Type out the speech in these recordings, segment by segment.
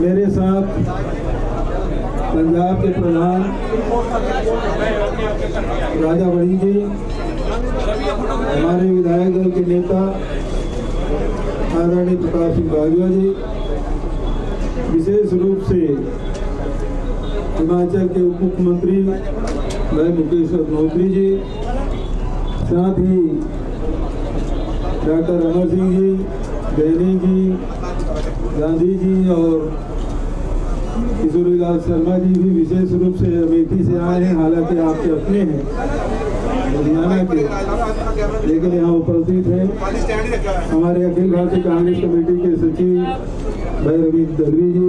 मेरे साथ पंजाब के प्रधान राजा बड़ी जी, हमारे विधायक दल के नेता आदरणीय प्रकाश सिंह बाजवा जी, विशेष रूप से हिमाचल के उप मुख्यमंत्री भाई मुकेश अग्नोत्री जी, साथ ही डॉक्टर अमर सिंह जी बेनी जी, गांधी जी और किशोरीलाल शर्मा जी भी विशेष रूप से अमेठी से आए हैं, हालाँकि आपके अपने हैं, लुधियाना के। लेकिन यहाँ उपस्थित हैं हमारे अखिल भारतीय कांग्रेस कमेटी के सचिव भाई रवि दलवी जी,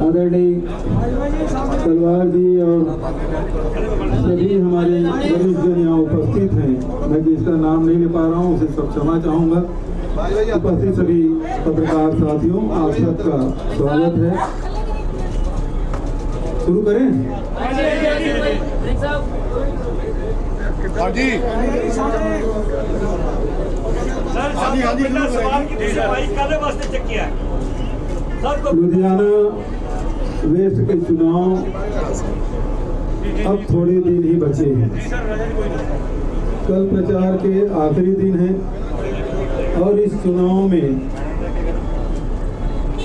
आदरणीय तलवार जी और सभी हमारे वरिष्ठ जन यहाँ उपस्थित हैं, मैं जिसका नाम नहीं ले पा रहा हूँ, उसे सब क्षमा चाहूँगा। उपस्थित सभी पत्रकार साथियों आप सबका स्वागत है। शुरू करें? लुधियाना वेस्ट के चुनाव अब थोड़े दिन ही बचे हैं। कल प्रचार के आखिरी दिन है। और इस चुनाव में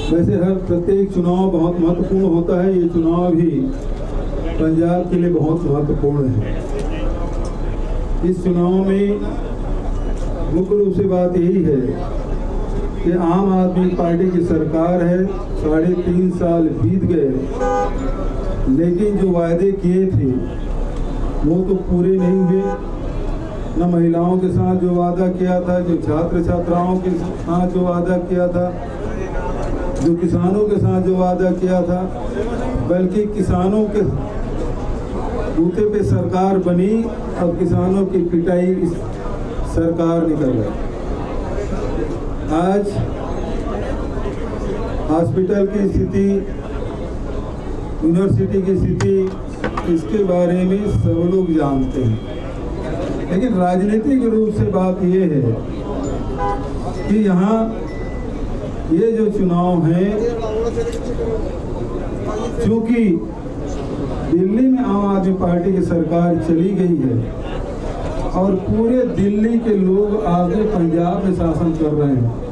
वैसे हर प्रत्येक चुनाव बहुत महत्वपूर्ण होता है, ये चुनाव भी पंजाब के लिए बहुत महत्वपूर्ण है। इस चुनाव में मुख्य रूप से बात यही है कि आम आदमी पार्टी की सरकार है, साढ़े तीन साल बीत गए, लेकिन जो वायदे किए थे, वो तो पूरे नहीं हुए। न महिलाओं के साथ जो वादा किया था, जो छात्र छात्राओं के साथ जो वादा किया था, जो किसानों के साथ जो वादा किया था, बल्कि किसानों के बूते पे सरकार बनी और किसानों की पिटाई सरकार निकल गई। आज हॉस्पिटल की स्थिति, यूनिवर्सिटी की स्थिति, इसके बारे में सब लोग जानते हैं। लेकिन राजनीतिक रूप से बात ये है कि यहाँ ये जो चुनाव हैं, चूँकि दिल्ली में आम आदमी पार्टी की सरकार चली गई है और पूरे दिल्ली के लोग आगे पंजाब में शासन कर रहे हैं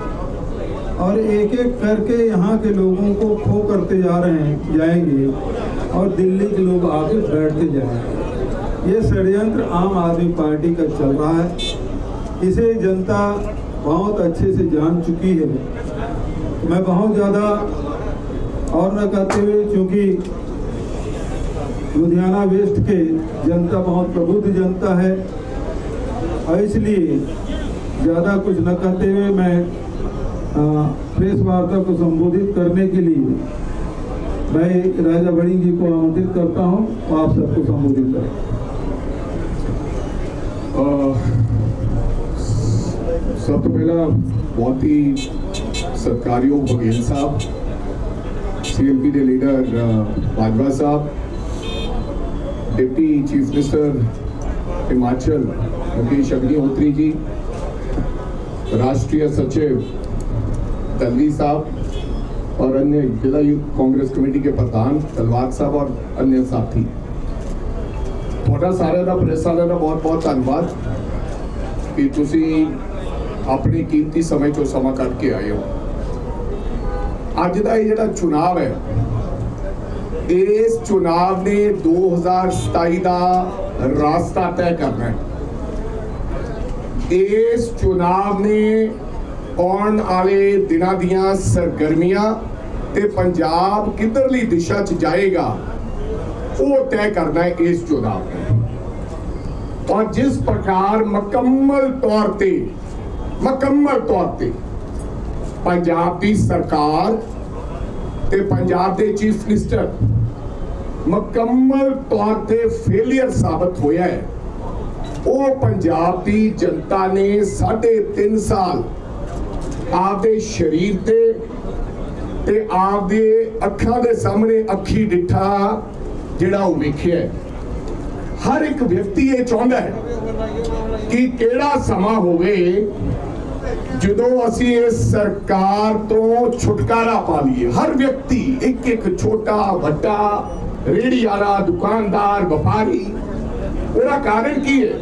और एक एक करके यहाँ के लोगों को खो करते जा रहे हैं, जाएँगे और दिल्ली के लोग आगे बैठते जाएँगे ये षड्यंत्र आम आदमी पार्टी का चल रहा है। इसे जनता बहुत अच्छे से जान चुकी है। मैं बहुत ज़्यादा और न कहते हुए, क्योंकि लुधियाना वेस्ट के जनता बहुत प्रबुद्ध जनता है, और इसलिए ज़्यादा कुछ न कहते हुए मैं प्रेस वार्ता को संबोधित करने के लिए मैं राजा बड़ी जी को आमंत्रित करता हूँ। आप सबको संबोधित करें। ਸਭ ਤੋਂ ਪਹਿਲਾਂ ਬਹੁਤ ਹੀ ਸਤਿਕਾਰਯੋਗ ਬਘੇਲ ਸਾਹਿਬ ਸੀਐਮਪੀ ਦੇ ਲੀਡਰ ਅਹ, Bajwa sahib deputy chief minister Himachal Mukesh Agnihotri ji राष्ट्रीय सचिव तलवी साहब और अन्य जिला यूथ कांग्रेस कमेटी के प्रधान तलवार साहब और अन्य साथी ਤੁਹਾਡਾ ਸਾਰਿਆਂ ਦਾ ਪ੍ਰੈਸ ਵਾਲਿਆਂ ਦਾ ਬਹੁਤ ਬਹੁਤ ਧੰਨਵਾਦ ਕਿ ਤੁਸੀਂ ਆਪਣੇ ਕੀਮਤੀ ਸਮੇਂ ਚੋਂ ਸਮਾਂ ਕੱਢ ਕੇ ਆਏ ਹੋ। ਅੱਜ ਦਾ ਇਹ ਜਿਹੜਾ ਚੁਣਾਵ ਹੈ, ਇਸ ਚੁਣਾਵ ਨੇ 2027 ਦਾ ਰਾਸਤਾ ਤੈਅ ਕਰਨਾ ਹੈ। ਇਸ ਚੁਣਾਵ ਨੇ ਆਉਣ ਵਾਲੇ ਦਿਨਾਂ ਦੀਆਂ ਸਰਗਰਮੀਆਂ ਤੇ ਪੰਜਾਬ ਕਿੱਧਰਲੀ ਦਿਸ਼ਾ 'ਚ ਜਾਏਗਾ, ਉਹ ਤੈਅ ਕਰਨਾ ਹੈ ਇਸ ਚੁਣਾਵ ਨੇ। ਔਰ ਜਿਸ ਪ੍ਰਕਾਰ ਮੁਕੰਮਲ ਤੌਰ ਤੇ, ਮੁਕੰਮਲ ਤੌਰ ਤੇ ਪੰਜਾਬ ਦੀ ਸਰਕਾਰ ਤੇ ਪੰਜਾਬ ਦੇ ਚੀਫ ਮਿਨਿਸਟਰ ਮੁਕੰਮਲ ਤੌਰ ਤੇ ਫੇਲਿਅਰ ਸਾਬਤ ਹੋਇਆ ਹੈ। ਉਹ ਪੰਜਾਬ ਦੀ ਜਨਤਾ ਨੇ ਸਾਢੇ ਤਿੰਨ ਸਾਲ ਆਪਦੇ ਸਰੀਰ ਤੇ ਤੇ ਆਪਦੇ ਅੱਖਾਂ ਦੇ ਸਾਹਮਣੇ ਅੱਖੀ ਡਿੱਠਾ ਜਿਹੜਾ ਉਹ ਵੇਖਿਆ ਹਰ ਇੱਕ ਵਿਅਕਤੀ ਇਹ ਚਾਹੁੰਦਾ ਹੈ ਕਿ ਕਿਹੜਾ ਸਮਾਂ ਹੋਵੇ ਜਦੋਂ ਅਸੀਂ ਇਸ ਸਰਕਾਰ ਤੋਂ ਛੁਟਕਾਰਾ ਪਾ ਲਈਏ। ਹਰ ਵਿਅਕਤੀ, ਇੱਕ ਇੱਕ ਛੋਟਾ, ਵੱਡਾ ਰੇੜੀ ਵਾਲਾ ਦੁਕਾਨਦਾਰ, ਵਪਾਰੀ, ਉਹਦਾ ਕਾਰਨ ਕੀ ਹੈ?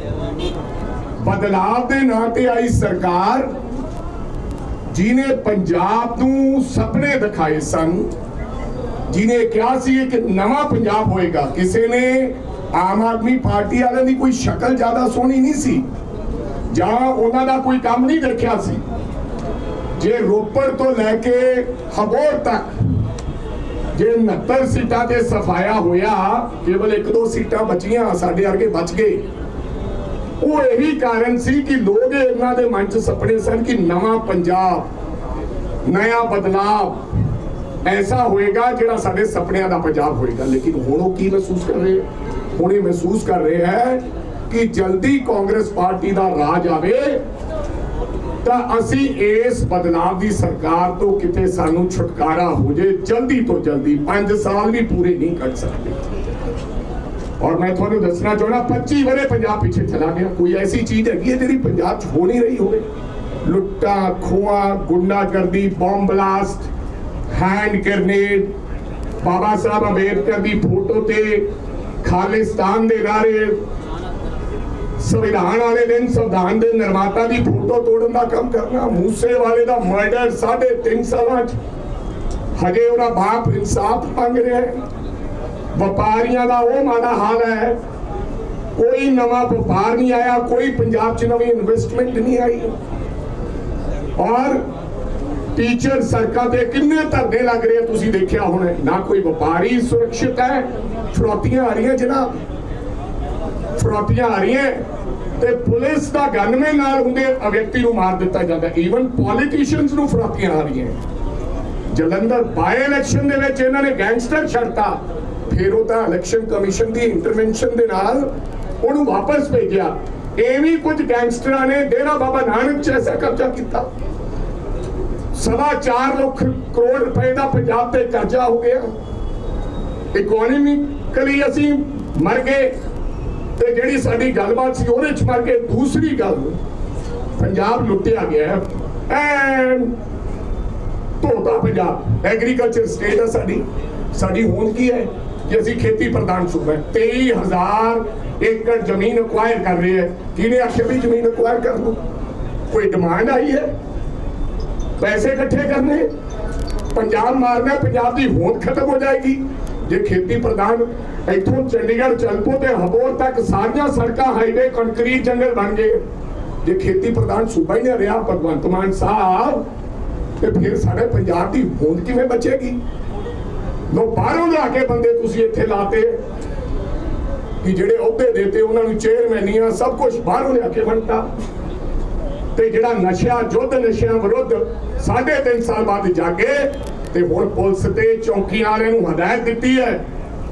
ਬਦਲਾਵ ਦੇ ਨਾਂ ਤੇ ਆਈ ਸਰਕਾਰ ਜਿਨੇ ਪੰਜਾਬ ਨੂੰ ਸੁਪਨੇ ਦਿਖਾਏ ਸਨ ਜਿਨੇ ਕਿਹਾ ਸੀ ਕਿ ਨਵਾਂ ਪੰਜਾਬ ਹੋਏਗਾ। ਕਿਸੇ ਨੇ ਆਮ ਆਦਮੀ ਪਾਰਟੀ ਵਾਲਿਆਂ ਦੀ ਕੋਈ ਸ਼ਕਲ ਜ਼ਿਆਦਾ ਸੋਹਣੀ ਨਹੀਂ ਸੀ। ਜਾਂ ਉਹਨਾਂ ਦਾ ਕੋਈ ਕੰਮ ਨਹੀਂ ਦੇਖਿਆ ਸੀ। ਜੇ ਰੋਪੜ ਤੋਂ ਲੈ ਕੇ ਹਬੋਰ ਤੱਕ ਜੇ 69 ਸੀਟਾਂ ਤੇ ਸਫਾਇਆ ਹੋਇਆ, ਕੇਵਲ ਇੱਕ ਦੋ ਸੀਟਾਂ ਬਚੀਆਂ, ਸਾਡੇ ਵਰਗੇ ਬਚ ਗਏ। ਉਹ ਇਹੀ ਕਾਰਨ ਸੀ ਕਿ ਲੋਕ ਇਹਨਾਂ ਦੇ ਮਨ 'ਚ ਸੁਪਨੇ ਸਨ ਕਿ ਨਵਾਂ ਪੰਜਾਬ, ਨਵਾਂ ਬਦਲਾਵ ਐਸਾ ਹੋਏਗਾ ਜਿਹੜਾ ਸਾਡੇ ਸੁਪਨਿਆਂ ਦਾ ਪੰਜਾਬ ਹੋਏਗਾ। ਲੇਕਿਨ ਹੁਣ ਉਹ ਕੀ ਮਹਿਸੂਸ ਕਰ ਰਹੇ? ਹੁਣ ਇਹ ਮਹਿਸੂਸ ਕਰ ਰਿਹਾ ਹੈ ਕਿ ਜਲਦੀ ਕਾਂਗਰਸ ਪਾਰਟੀ ਦਾ ਰਾਜ ਆਵੇ, ਤਾਂ ਅਸੀਂ ਇਸ ਬਦਲਾਵ ਦੀ ਸਰਕਾਰ ਤੋਂ ਕਿਤੇ ਸਾਨੂੰ ਛੁਟਕਾਰਾ ਹੋ ਜੇ, ਜਲਦੀ ਤੋਂ ਜਲਦੀ 5 ਸਾਲ ਵੀ ਪੂਰੇ ਨਹੀਂ ਕੱਢ ਸਕਦੇ। ਔਰ ਮੈਂ ਤੁਹਾਨੂੰ ਦੱਸਣਾ ਚਾਹਣਾ 25 ਵਰੇ ਪੰਜਾਬ ਪਿੱਛੇ ਚਲਾ ਗਿਆ। ਕੋਈ ਐਸੀ ਚੀਜ਼ ਹੈਗੀ ਹੈ ਜਿਹੜੀ ਪੰਜਾਬ 'ਚ ਹੋ ਨਹੀਂ ਰਹੀ ਹੋਵੇ? ਲੁੱਟਾਂ ਖੋਆ ਗੁੰਡਾਗਰਦੀ bomb blast hand grenade Baba Sahib Ambedkar ਦੀ ਫੋਟੋ ਤੇ ਖਾਲਿਸਤਾਨ ਦੇ ਨਾਰੇ ਸੰਵਿਧਾਨ ਵਾਲੇ ਦਿਨ ਸੰਵਿਧਾਨ ਦੇ ਨਿਰਮਾਤਾ ਦੀ ਫੋਟੋ ਤੋੜਨ ਦਾ ਕੰਮ ਕਰਨਾ ਮੂਸੇ ਵਾਲੇ ਦਾ ਮਰਡਰ ਸਾਢੇ ਤਿੰਨ ਸਾਲਾਂ 'ਚ। ਹਜੇ ਉਹਦਾ ਬਾਪ ਇਨਸਾਫ ਮੰਗ ਰਿਹਾ ਹੈ। ਵਪਾਰੀਆਂ ਦਾ ਉਹ ਮਾੜਾ ਹਾਲ ਹੈ। ਕੋਈ ਨਵਾਂ ਵਪਾਰ ਨਹੀਂ ਆਇਆ, ਕੋਈ ਪੰਜਾਬ 'ਚ ਨਵੀਂ ਇਨਵੈਸਟਮੈਂਟ ਨਹੀਂ ਆਈ। ਔਰ ਟੀਚਰ ਸੜਕਾਂ ਤੇ ਕਿੰਨੇ ਧਰਨੇ ਲੱਗ ਰਹੇ ਤੁਸੀਂ ਦੇਖਿਆ ਹੋਣਾ? ਨਾ ਕੋਈ ਵਪਾਰੀ ਸੁਰੱਖਿਅਤ ਹੈ? ਫਰੋਤੀਆਂ ਆ ਰਹੀਆਂ ਜਨਾਬ। ਫਰੋਤੀਆਂ ਆ ਰਹੀਆਂ ਤੇ ਪੁਲਿਸ ਦਾ ਗਨਮੈਨ ਨਾਲ ਹੁੰਦੇ ਵਿਅਕਤੀ ਨੂੰ ਮਾਰ ਦਿੱਤਾ ਜਾਂਦਾ। ਈਵਨ ਪੋਲੀਟੀਸ਼ੀਅਨਸ ਨੂੰ ਫਰੋਤੀਆਂ ਆ ਰਹੀਆਂ ਜਲੰਧਰ ਬਾਈ ਇਲੈਕਸ਼ਨ ਦੇ ਵਿੱਚ ਇਹਨਾਂ ਨੇ ਗੈਂਗਸਟਰ ਛੱਡਤਾ। ਫਿਰ ਉਹ ਤਾਂ ਇਲੈਕਸ਼ਨ ਕਮਿਸ਼ਨ ਦੀ ਇੰਟਰਵੈਂਸ਼ਨ ਦੇ ਨਾਲ ਉਹਨੂੰ ਵਾਪਸ ਭੇਜਿਆ। ਐਵੇਂ ਕੁਝ ਗੈਂਗਸਟਰਾਂ ਨੇ, ਡੇਰਾ ਬਾਬਾ ਨਾਨਕ ਚ ਐਸਾ ਕਬਜ਼ਾ ਕੀਤਾ। ਸਵਾ 4 ਲੱਖ ਕਰੋੜ ਰੁਪਏ ਦਾ ਪੰਜਾਬ ਤੇ ਕਰਜ਼ਾ ਹੋ ਗਿਆ। ਇਕਨੋਮਿਕਲੀ ਅਸੀਂ ਮਰ ਗਏ ਤੇ ਜਿਹੜੀ ਸਾਡੀ ਗੱਲਬਾਤ ਸੀ ਉਹਦੇ ਚ ਮਰ ਗਏ। ਦੂਸਰੀ ਗੱਲ, ਪੰਜਾਬ ਲੁੱਟਿਆ ਗਿਆ ਹੈ ਧੋਤਾ ਪੰਜਾਬ। ਐਗਰੀਕਲਚਰ ਸਟੇਟ ਹੈ ਸਾਡੀ। ਸਾਡੀ ਹੋਂਦ ਕੀ ਹੈ? ਕਿ ਅਸੀਂ ਖੇਤੀ ਪ੍ਰਧਾਨ ਸੂਬਾ ਹੈ। 23000 ਏਕੜ ਜ਼ਮੀਨ ਅਕਵਾਇਰ ਕਰ ਰਹੇ ਹੈ। ਕਿਹਨੇ ਆਖਿਆ ਵੀ ਜ਼ਮੀਨ ਅਕਵਾਇਰ ਕਰ ਲਓ ਕੋਈ ਡਿਮਾਂਡ ਆਈ ਹੈ? ਪੈਸੇ ਇਕੱਠੇ ਕਰਨੇ, ਪੰਜਾਬ ਮਾਰਨਾ, ਪੰਜਾਬ ਦੀ ਹੋਂਦ ਖਤਮ ਹੋ ਜਾਏਗੀ। ਜੇ ਖੇਤੀ ਪ੍ਰਧਾਨ ਇੱਥੋਂ ਚੰਡੀਗੜ੍ਹ ਚਲਪੋ ਤੇ ਹਬੋਰ ਤੱਕ ਸਾਰੀਆਂ ਸੜਕਾਂ ਹਾਈਵੇ ਕੰਕਰੀਟ ਜੰਗਲ ਬਣ ਗਏ, ਜੇ ਖੇਤੀ ਪ੍ਰਧਾਨ ਸੂਬਾ ਹੀ ਨਾ ਰਿਹਾ, ਭਗਵੰਤ ਮਾਨ ਸਾਹਿਬ, ਤੇ ਫਿਰ ਸਾਡੇ ਪੰਜਾਬ ਦੀ ਹੋਂਦ ਕਿਵੇਂ ਬਚੇਗੀ? ਲੋ, ਬਾਹਰੋਂ ਲਿਆ ਕੇ ਬੰਦੇ ਤੁਸੀਂ ਇੱਥੇ ਲਾਤੇ ਕਿ ਜਿਹੜੇ ਅਹੁਦੇ ਦੇਤੇ, ਉਹਨਾਂ ਨੂੰ ਚੇਅਰਮੈਨੀਆਂ ਸਭ ਕੁਝ ਬਾਹਰੋਂ ਲਿਆ ਕੇ ਬਣਤਾ ਤੇ ਜਿਹੜਾ ਨਸ਼ਿਆਂ, ਜੁੱਧ ਨਸ਼ਿਆਂ ਵਿਰੁੱਧ ਸਾਢੇ ਤਿੰਨ ਸਾਲ ਬਾਅਦ ਜਾਗੇ ਤੇ ਹੁਣ ਪੁਲਿਸ ਤੇ ਚੌਕੀਆਂ ਵਾਲਿਆਂ ਨੂੰ ਹਦਾਇਤ ਦਿੱਤੀ ਹੈ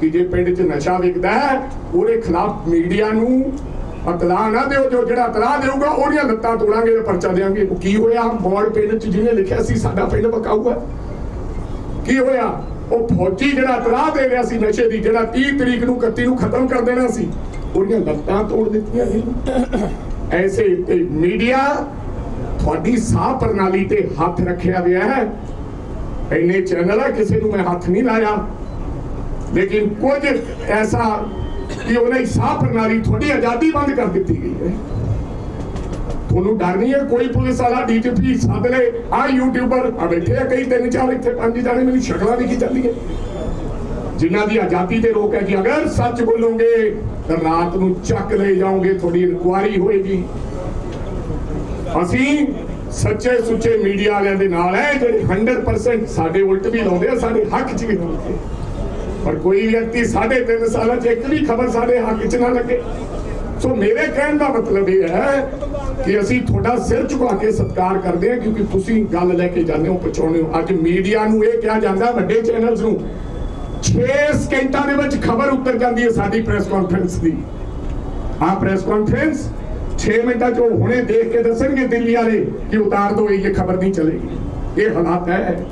ਕਿ ਜੇ ਪਿੰਡ 'ਚ ਨਸ਼ਾ ਵਿਕਦਾ ਹੈ, ਉਹਦੇ ਖਿਲਾਫ ਮੀਡੀਆ ਨੂੰ ਇਤਲਾਹ ਨਾ ਦਿਓ, ਜੋ ਜਿਹੜਾ ਇਤਲਾਹ ਦੇਊਗਾ, ਉਹਦੀਆਂ ਲੱਤਾਂ ਤੋੜਾਂਗੇ ਤੇ ਪਰਚਾ ਦੇਾਂਗੇ ਕੀ ਹੋਇਆ? ਮੋੜ ਪਿੰਡ 'ਚ ਜਿਹਨੇ ਲਿਖਿਆ ਸੀ, ਸਾਡਾ ਪਿੰਡ ਬਕਾਊ ਹੈ ਕੀ ਹੋਇਆ? ਉਹ ਫੌਜੀ ਜਿਹੜਾ ਇਤਲਾਹ ਦੇ ਰਿਹਾ ਸੀ ਨਸ਼ੇ ਦੀ, ਜਿਹੜਾ 30 ਤਰੀਕ ਨੂੰ 31 ਨੂੰ ਖਤਮ ਕਰ ਦੇਣਾ ਸੀ, ਉਹਦੀਆਂ ਲੱਤਾਂ ਤੋੜ ਦਿੱਤੀਆਂ ਸੀ ਐਸੇ ਤੇ ਮੀਡੀਆ ਤੁਹਾਡੀ ਸਾਹ ਪ੍ਰਣਾਲੀ ਤੇ ਹੱਥ ਰੱਖਿਆ ਗਿਆ ਹੈ। ਇੰਨੇ ਚੈਨਲ ਆ, ਕਿਸੇ ਨੂੰ ਮੈਂ ਹੱਥ ਨਹੀਂ ਲਾਇਆ। ਲੇਕਿਨ ਕੁਝ ਐਸਾ ਕਿ ਉਹਨੇ ਸਾਹ ਪ੍ਰਣਾਲੀ ਤੁਹਾਡੀ ਆਜ਼ਾਦੀ ਬੰਦ ਕਰ ਦਿੱਤੀ ਗਈ ਹੈ। ਤੁਹਾਨੂੰ ਡਰ ਨਹੀਂ ਹੈ? ਕੋਈ ਪੁਲਿਸ ਵਾਲਾ ਡੀਜੀਪੀ ਸੱਦ ਲੈ। ਆ ਯੂਟਿਊਬਰ ਆ ਬੈਠੇ ਆ ਕਈ ਤਿੰਨ ਚਾਰ, ਇੱਥੇ ਪੰਜ ਜਾਣੇ ਮੇਰੀ ਸ਼ਕਲਾਂ ਵੀ ਕੀ ਹੈ। ਜਿਨ੍ਹਾਂ ਦੀ ਆਜ਼ਾਦੀ ਤੇ ਰੋਕ ਹੈ ਕਿ ਅਗਰ ਸੱਚ ਬੋਲੋਗੇ ਰਾਤ ਨੂੰ ਚੱਕ ਲੈ ਜਾਓਗੇ, ਤੁਹਾਡੀ ਇਨਕੁਆਇਰੀ ਹੋਏਗੀ। ਅਸੀਂ ਸੱਚੇ ਸੁੱਚੇ ਮੀਡੀਆ ਵਾਲਿਆਂ ਦੇ ਨਾਲ ਹੈ ਜਿਹੜੇ 100% ਸਾਡੇ ਉਲਟ ਵੀ ਲਾਉਂਦੇ ਆ, ਸਾਡੇ ਹੱਕ 'ਚ ਵੀ ਲਾਉਂਦੇ ਪਰ ਕੋਈ ਵਿਅਕਤੀ ਸਾਢੇ ਤਿੰਨ ਸਾਲਾਂ 'ਚ ਇੱਕ ਵੀ ਖਬਰ ਸਾਡੇ ਹੱਕ 'ਚ ਨਾ ਲੱਗੇ। ਸੋ ਮੇਰੇ ਕਹਿਣ ਦਾ ਮਤਲਬ ਇਹ ਹੈ ਕਿ ਅਸੀਂ ਤੁਹਾਡਾ ਸਿਰ ਝੁਕਾ ਕੇ ਸਤਿਕਾਰ ਕਰਦੇ ਹਾਂ, ਕਿਉਂਕਿ ਤੁਸੀਂ ਗੱਲ ਲੈ ਕੇ ਜਾਂਦੇ ਹੋ, ਪਹੁੰਚਾਉਂਦੇ ਹੋ। ਅੱਜ ਮੀਡੀਆ ਨੂੰ ਇਹ ਕਿਹਾ ਜਾਂਦਾ, ਵੱਡੇ ਚੈਨਲਸ ਨੂੰ 6 ਸਕਿੰਟਾਂ ਦੇ ਵਿੱਚ ਖਬਰ ਉੱਤਰ ਜਾਂਦੀ ਹੈ ਸਾਡੀ ਪ੍ਰੈਸ ਕਾਨਫਰੰਸ ਦੀ। ਆ ਪ੍ਰੈਸ ਕਾਨਫਰੰਸ 6 ਮਿੰਟਾਂ ਚ ਹੁਣੇ ਦੇਖ ਕੇ ਦੱਸਣਗੇ ਦਿੱਲੀ ਵਾਲੇ ਕਿ ਉਤਾਰ ਦੋ, ਇਹ ਖਬਰ ਨਹੀਂ ਚਲੇਗੀ। ਇਹ ਹਾਲਾਤ ਹੈ।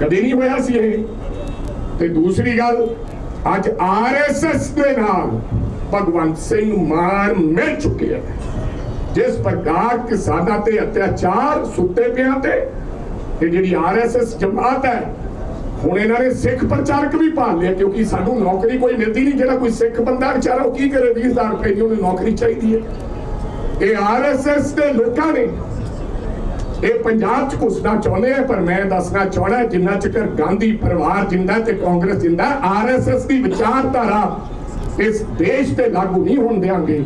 ਕਦੇ ਨਹੀਂ ਹੋਇਆ ਸੀ ਇਹ। ਤੇ ਦੂਸਰੀ ਗੱਲ, ਅੱਜ ਆਰਐਸਐਸ ਦੇ ਨਾਲ ਭਗਵੰਤ ਸਿੰਘ ਮਾਨ ਮਿਲ ਚੁੱਕੇ ਹੈ ਜਿਸ ਪ੍ਰਕਾਰ ਕਿਸਾਨਾਂ ਤੇ ਅਤਿਆਚਾਰ ਸੁੱਤੇ ਪਿਆਂ ਤੇ ਇਹ ਜਿਹੜੀ ਆਰਐਸਐਸ ਜਮਾਤ ਹੈ ਹੁਣ ਇਹਨਾਂ ਨੇ ਸਿੱਖ ਪ੍ਰਚਾਰਕ ਵੀ ਭਾਲ ਲਿਆ, ਕਿਉਂਕਿ ਸਾਨੂੰ ਨੌਕਰੀ ਕੋਈ ਮਿਲਦੀ ਨਹੀਂ, ਜਿਹੜਾ ਕੋਈ ਸਿੱਖ ਬੰਦਾ ਵਿਚਾਰਾ ਉਹ ਕੀ ਕਰੇ 20000 ਰੁਪਏ ਦੀ ਉਹਨੂੰ ਨੌਕਰੀ ਚਾਹੀਦੀ ਹੈ। ਇਹ ਆਰਐਸਐਸ ਦੇ ਲੋਕਾਂ ਨੇ ਇਹ ਪੰਜਾਬ ਚ ਘੁਸਣਾ ਚਾਹੁੰਦੇ ਆ, ਪਰ ਮੈਂ ਦੱਸਣਾ ਚਾਹਣਾ ਜਿੰਨਾ ਚਿਰ ਗਾਂਧੀ ਪਰਿਵਾਰ ਜਿੰਦਾ ਤੇ ਕਾਂਗਰਸ ਜਿੰਦਾ ਆਰਐਸਐਸ ਦੀ ਵਿਚਾਰਧਾਰਾ ਇਸ ਦੇਸ਼ ਤੇ ਲਾਗੂ ਨਹੀਂ ਹੋਣ ਦੇਾਂਗੇ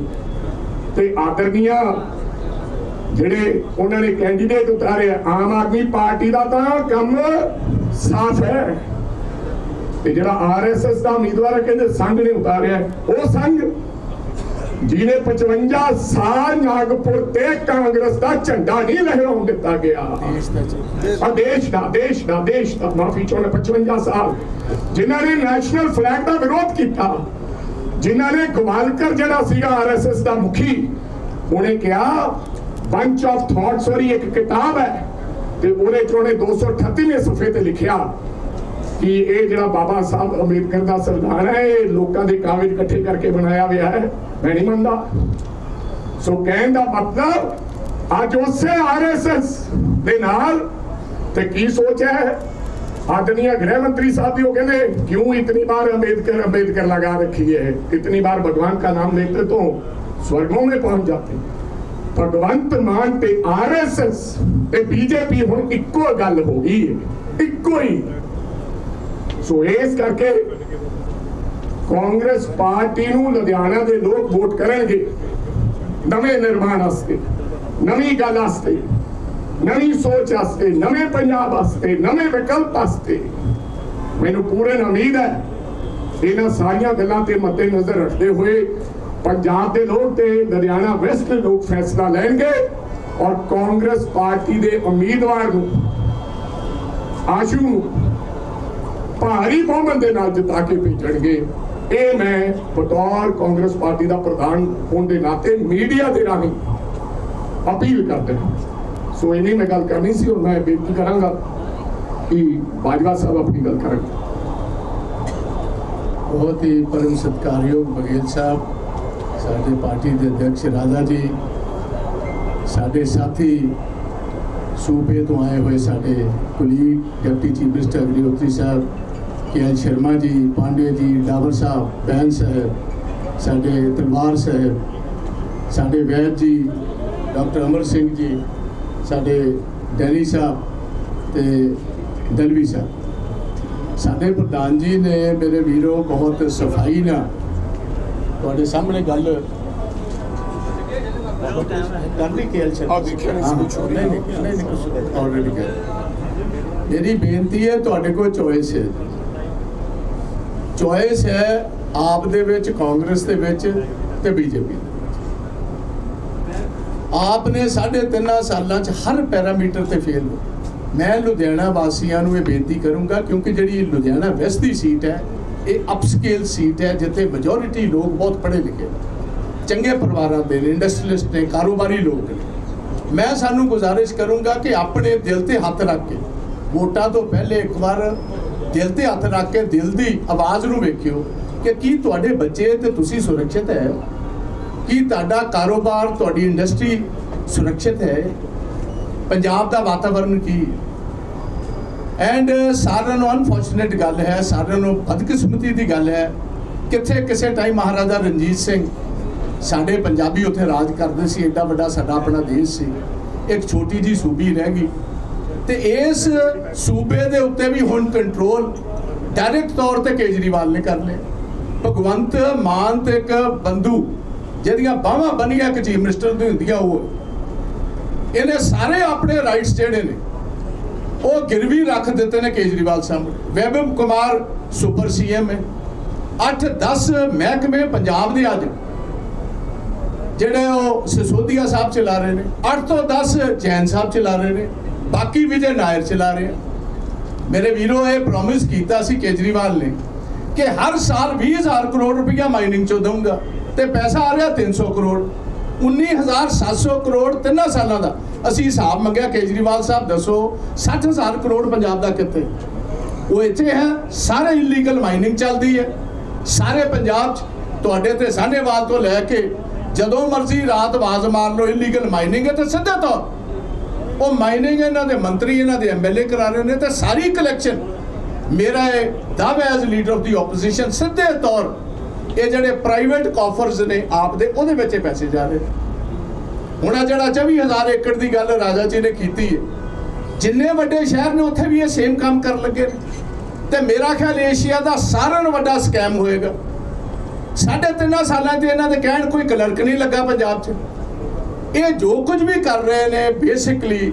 ਤੇ ਆਦਰਨੀਆ ਜਿਹੜੇ ਉਹਨਾਂ ਨੇ ਕੈਂਡੀਡੇਟ ਉਤਾਰੇ ਆਮ ਆਦਮੀ ਪਾਰਟੀ ਦਾ ਤਾਂ ਕੰਮ ਸਾਫ਼ ਹੈ। ਤੇ ਜਿਹੜਾ ਆਰਐਸਐਸ ਦਾ ਉਮੀਦਵਾਰ ਹੈ ਕਹਿੰਦੇ ਸੰਘ ਨੇ ਉਤਾਰਿਆ। ਉਹ ਸੰਘ ਜਿਹਨੇ 55 ਸਾਲ ਨਾਗਪੁਰ ਤੇ ਕਾਂਗਰਸ ਦਾ ਝੰਡਾ ਨਹੀਂ ਲਹਿਰਾਉਣ ਦਿੱਤਾ ਗਿਆ। ਆ ਦੇਸ਼ ਦਾ ਦੇਸ਼ ਦਾ ਦੇਸ਼ ਦਾ। ਮਾਫੀ ਚਾਹੁੰਦਾ 55 ਸਾਲ। ਜਿਨ੍ਹਾਂ ਨੇ ਨੈਸ਼ਨਲ ਫਲੈਗ ਦਾ ਵਿਰੋਧ ਕੀਤਾ ਜਿਨ੍ਹਾਂ ਨੇ ਗਵਾਲਕਰ ਜਿਹੜਾ ਸੀਗਾ ਆਰਐਸਐਸ ਦਾ ਮੁਖੀ ਉਹਨੇ ਕਿਹਾ ਬੰਚ ਆਫ ਥਾਟਸ ਔਰ ਇੱਕ ਕਿਤਾਬ ਹੈ। ਤੇ ਉਹਦੇ ਚ ਉਹਨੇ 238ਵੇਂ ਸਫੇ ਤੇ ਲਿਖਿਆ ਕਿ ਇਹ ਜਿਹੜਾ ਬਾਬਾ ਸਾਹਿਬ ਅੰਬੇਦਕਰ ਦਾ ਸੰਵਿਧਾਨ ਹੈ ਇਹ ਲੋਕਾਂ ਦੇ ਕਾਗਜ਼ ਇਕੱਠੇ ਕਰਕੇ ਬਣਾਇਆ ਹੋਇਆ ਹੈ ਮੈਂ ਨਹੀਂ ਮੰਨਦਾ ਸੋ ਕਹਿਣ ਦਾ ਮਤਲਬ ਅੱਜ ਉਸੇ ਆਰਐਸਐਸ ਦੇ ਨਾਲ ਤੇ ਕੀ ਸੋਚ ਹੈ आदरणीय गृह मंत्री साहब भी वो कहते क्यों इतनी बार अम्बेडकर अम्बेडकर लगा रखी है कितनी बार भगवान का नाम लेते तो स्वर्गों में पहुंच जाते ਭਗਵੰਤ ਮਾਨ ਤੇ ਆਰਐਸਐਸ ਤੇ ਬੀਜੇਪੀ ਹੁਣ ਇੱਕੋ ਗੱਲ ਹੋ ਗਈ ਹੈ, ਇੱਕੋ ਹੀ। ਸੋ ਇਸ ਕਰਕੇ ਕਾਂਗਰਸ ਪਾਰਟੀ ਨੂੰ ਲੁਧਿਆਣਾ ਦੇ ਲੋਕ ਵੋਟ ਕਰਨਗੇ। ਨਵੇਂ ਨਿਰਮਾਣ ਵਾਸਤੇ, ਨਵੀਂ ਗੱਲ ਵਾਸਤੇ, ਨਵੀਂ ਸੋਚ ਵਾਸਤੇ, ਨਵੇਂ ਪੰਜਾਬ ਵਾਸਤੇ, ਨਵੇਂ ਵਿਕਲਪ ਵਾਸਤੇ। ਮੈਨੂੰ ਪੂਰਨ ਉਮੀਦ ਹੈ ਇਹਨਾਂ ਸਾਰੀਆਂ ਗੱਲਾਂ ਤੇ ਮੱਦੇ ਨਜ਼ਰ ਰੱਖਦੇ ਹੋਏ ਪੰਜਾਬ ਦੇ ਲੋਕ ਤੇ ਲੁਧਿਆਣਾ ਵੈਸਟ ਦੇ ਲੋਕ ਫੈਸਲਾ ਲੈਣਗੇ ਔਰ ਕਾਂਗਰਸ ਪਾਰਟੀ ਦੇ ਉਮੀਦਵਾਰ ਨੂੰ, ਆਸ਼ੂ ਨੂੰ ਭਾਰੀ ਬਹੁਮਤ ਦੇ ਨਾਲ ਜਿਤਾ ਕੇ ਭੇਜਣਗੇ। ਇਹ ਮੈਂ ਬਤੌਰ ਕਾਂਗਰਸ ਪਾਰਟੀ ਦਾ ਪ੍ਰਧਾਨ ਹੋਣ ਦੇ ਨਾਤੇ ਮੀਡੀਆ ਦੇ ਰਾਹੀਂ ਅਪੀਲ ਕਰਦਾ ਹਾਂ ਸੋ ਇਹਨੀ ਮੈਂ ਗੱਲ ਕਰਨੀ ਸੀ ਔਰ ਮੈਂ ਬੇਨਤੀ ਕਰਾਂਗਾ ਕਿ ਬਾਜਵਾ ਸਾਹਿਬ ਆਪਣੀ ਗੱਲ ਕਰਨ। ਬਹੁਤ ਹੀ ਪਰਮ ਸਤਿਕਾਰਯੋਗ ਬਗੇਲ ਸਾਹਿਬ ਸਾਡੇ ਪਾਰਟੀ ਦੇ ਅਧਿਕਸ਼ ਰਾਜਾ ਜੀ, ਸਾਡੇ ਸਾਥੀ ਸੂਬੇ ਤੋਂ ਆਏ ਹੋਏ ਸਾਡੇ colleague deputy chief minister Agnihotri Sahib, K L Sharma ji Pandey ji Dabur ਸਾਹਿਬ ਬੈਨ ਸਾਹਿਬ, ਸਾਡੇ ਤਲਵਾਰ ਸਾਹਿਬ, ਸਾਡੇ ਵੈਦ ਜੀ, ਡਾਕਟਰ ਅਮਰ ਸਿੰਘ ਜੀ, ਸਾਡੇ ਡੈਨੀ ਸਾਹਿਬ ਤੇ ਦਲਵੀ ਸਾਹਿਬ। ਸਾਡੇ ਪ੍ਰਧਾਨ ਜੀ ਨੇ ਮੇਰੇ ਵੀਰੋ, ਬਹੁਤ ਸਫ਼ਾਈ ਨਾਲ ਤੁਹਾਡੇ ਸਾਹਮਣੇ ਗੱਲ ਨਹੀਂ ਨਹੀਂ ਨਹੀਂ ਆਲਰੇਡੀ ਕਰ ਮੇਰੀ ਬੇਨਤੀ ਹੈ ਤੁਹਾਡੇ ਕੋਲ ਚੋਇਸ ਹੈ। ਚੋਇਸ ਹੈ ਆਪ ਦੇ ਵਿੱਚ ਕਾਂਗਰਸ ਦੇ ਵਿੱਚ ਤੇ ਬੀਜੇਪੀ ਆਪ ਨੇ ਸਾਢੇ ਤਿੰਨਾਂ ਸਾਲਾਂ 'ਚ ਹਰ ਪੈਰਾਮੀਟਰ ਤੇ ਫੇਲ ਹੋ ਮੈਂ ਲੁਧਿਆਣਾ ਵਾਸੀਆਂ ਨੂੰ ਇਹ ਬੇਨਤੀ ਕਰੂੰਗਾ ਕਿਉਂਕਿ ਜਿਹੜੀ ਲੁਧਿਆਣਾ ਵੈਸਟ ਦੀ ਸੀਟ ਹੈ ਇਹ ਅਪਸਕੇਲ ਸੀਟ ਹੈ ਜਿੱਥੇ ਮੈਜੋਰਿਟੀ ਲੋਕ ਬਹੁਤ ਪੜ੍ਹੇ ਲਿਖੇ ਚੰਗੇ ਪਰਿਵਾਰਾਂ ਦੇ ਨੇ ਇੰਡਸਟਰੀਅਲਿਸਟ ਨੇ, ਕਾਰੋਬਾਰੀ ਲੋਕ ਨੇ। ਮੈਂ ਸਾਨੂੰ ਗੁਜ਼ਾਰਿਸ਼ ਕਰੂੰਗਾ ਕਿ ਆਪਣੇ ਦਿਲ ਤੇ ਹੱਥ ਰੱਖ ਕੇ, ਵੋਟਾਂ ਤੋਂ ਪਹਿਲੇ ਇੱਕ ਵਾਰ ਦਿਲ ਤੇ ਹੱਥ ਰੱਖ ਕੇ ਦਿਲ ਦੀ ਆਵਾਜ਼ ਨੂੰ ਵੇਖਿਓ ਕਿ ਕੀ ਤੁਹਾਡੇ ਬੱਚੇ ਤੇ ਤੁਸੀਂ ਸੁਰੱਖਿਅਤ ਹੈ। ਕੀ ਤੁਹਾਡਾ ਕਾਰੋਬਾਰ, ਤੁਹਾਡੀ ਇੰਡਸਟਰੀ ਸੁਰੱਖਿਅਤ ਹੈ। ਪੰਜਾਬ ਦਾ ਵਾਤਾਵਰਣ ਕੀ ਹੈ? ਐਂਡ uh, ਸਾਰਿਆਂ ਨੂੰ ਅਨਫੋਰਚੂਨੇਟ ਗੱਲ ਹੈ, ਸਾਰਿਆਂ ਨੂੰ ਬਦਕਿਸਮਤੀ ਦੀ ਗੱਲ ਹੈ ਕਿੱਥੇ ਕਿਸੇ ਟਾਈਮ ਮਹਾਰਾਜਾ ਰਣਜੀਤ ਸਿੰਘ ਸਾਡੇ ਪੰਜਾਬੀ ਉੱਥੇ ਰਾਜ ਕਰਦੇ ਸੀ ਐਡਾ ਵੱਡਾ ਸਾਡਾ ਆਪਣਾ ਦੇਸ਼ ਸੀ, ਇੱਕ ਛੋਟੀ ਜੀ ਸੂਬੀ ਰਹਿ ਗਈ। ਤੇ ਇਸ ਸੂਬੇ ਦੇ ਉੱਤੇ ਵੀ ਹੁਣ ਕੰਟਰੋਲ ਡਾਇਰੈਕਟ ਤੌਰ ਤੇ ਕੇਜਰੀਵਾਲ ਨੇ ਕਰ ਲਿਆ। ਭਗਵੰਤ ਮਾਨ ਤੇ ਇੱਕ ਬੰਦੂ ਜਿਹਦੀਆਂ ਬਾਹਾਂ ਬਣੀਆਂ ਇੱਕ ਚੀਫ ਮਿਨਿਸਟਰ ਦੀ ਹੁੰਦੀਆਂ ਉਹ। ਇਹਨੇ ਸਾਰੇ ਆਪਣੇ ਰਾਈਟਸ ਜਿਹੜੇ ਨੇ ਉਹ ਗਿਰਵੀ ਰੱਖ ਦਿੱਤੇ ਨੇ ਕੇਜਰੀਵਾਲ ਸਾਹਮਣੇ ਵੈਭਵ ਕੁਮਾਰ ਸੁਪਰ ਸੀਐਮ ਹੈ। 8-10 ਮਹਿਕਮੇ ਪੰਜਾਬ ਦੇ ਅੱਜ, ਜਿਹੜੇ ਉਹ ਸਿਸੋਦੀਆ ਸਾਹਿਬ ਚਲਾ ਰਹੇ ਨੇ। 8 ਤੋਂ 10 ਜੈਨ ਸਾਹਿਬ ਚਲਾ ਰਹੇ ਨੇ। ਬਾਕੀ ਵਿਜੇ ਨਾਇਰ ਚਲਾ ਰਹੇ ਆ। ਮੇਰੇ ਵੀਰੋ, ਇਹ ਪ੍ਰੋਮਿਸ ਕੀਤਾ ਸੀ ਕੇਜਰੀਵਾਲ ਨੇ ਕਿ ਹਰ ਸਾਲ 20000 ਕਰੋੜ ਰੁਪਇਆ ਮਾਈਨਿੰਗ ਚੋਂ ਦਊਂਗਾ ਤੇ ਪੈਸਾ ਆ ਰਿਹਾ 300 ਕਰੋੜ। 19700 ਕਰੋੜ ਤਿੰਨਾਂ ਸਾਲਾਂ ਦਾ। ਅਸੀਂ ਹਿਸਾਬ ਮੰਗਿਆ, ਕੇਜਰੀਵਾਲ ਸਾਹਿਬ ਦੱਸੋ 60000 ਕਰੋੜ ਪੰਜਾਬ ਦਾ ਕਿੱਥੇ? ਉਹ ਇੱਥੇ ਹੈ, ਸਾਰੇ ਇਲੀਗਲ ਮਾਈਨਿੰਗ ਚੱਲਦੀ ਹੈ। ਸਾਰੇ ਪੰਜਾਬ 'ਚ, ਤੁਹਾਡੇ ਤੇ ਸਾਹਨੇਵਾਲ ਤੋਂ ਲੈ ਕੇ ਜਦੋਂ ਮਰਜ਼ੀ ਰਾਤ ਆਵਾਜ਼ ਮਾਰ ਲਓ ਇਲੀਗਲ ਮਾਈਨਿੰਗ ਹੈ ਤੇ ਸਿੱਧੇ ਤੌਰ। ਉਹ ਮਾਈਨਿੰਗ ਇਹਨਾਂ ਦੇ ਮੰਤਰੀ, ਇਹਨਾਂ ਦੇ ਐਮਐਲਏ ਕਰਾ ਰਹੇ ਨੇ, ਤੇ ਸਾਰੀ ਕਲੈਕਸ਼ਨ ਮੇਰਾ ਇਹ ਦਾਅਵਾ as leader of the opposition ਸਿੱਧੇ ਤੌਰ ਇਹ ਜਿਹੜੇ ਪ੍ਰਾਈਵੇਟ ਕਾਫਰਸ ਨੇ ਆਪ ਦੇ, ਉਹਦੇ ਵਿੱਚ ਪੈਸੇ ਜਾ ਰਹੇ ਨੇ। ਹੁਣ ਆਹ ਜਿਹੜਾ 24000 ਏਕੜ ਦੀ ਗੱਲ ਰਾਜਾ ਜੀ ਨੇ ਕੀਤੀ ਹੈ, ਜਿੰਨੇ ਵੱਡੇ ਸ਼ਹਿਰ ਨੇ ਉੱਥੇ ਵੀ ਇਹ ਸੇਮ ਕੰਮ ਕਰਨ ਲੱਗੇ ਨੇ। ਤੇ ਮੇਰਾ ਖਿਆਲ ਏਸ਼ੀਆ ਦਾ ਸਾਰਿਆਂ ਨਾਲੋਂ ਵੱਡਾ ਸਕੈਮ ਹੋਏਗਾ। ਸਾਢੇ ਤਿੰਨਾਂ ਸਾਲਾਂ 'ਚ ਇਹਨਾਂ ਦੇ ਕਹਿਣ ਕੋਈ ਕਲਰਕ ਨਹੀਂ ਲੱਗਾ ਪੰਜਾਬ 'ਚ। ਇਹ ਜੋ ਕੁਝ ਵੀ ਕਰ ਰਹੇ ਨੇ ਬੇਸਿਕਲੀ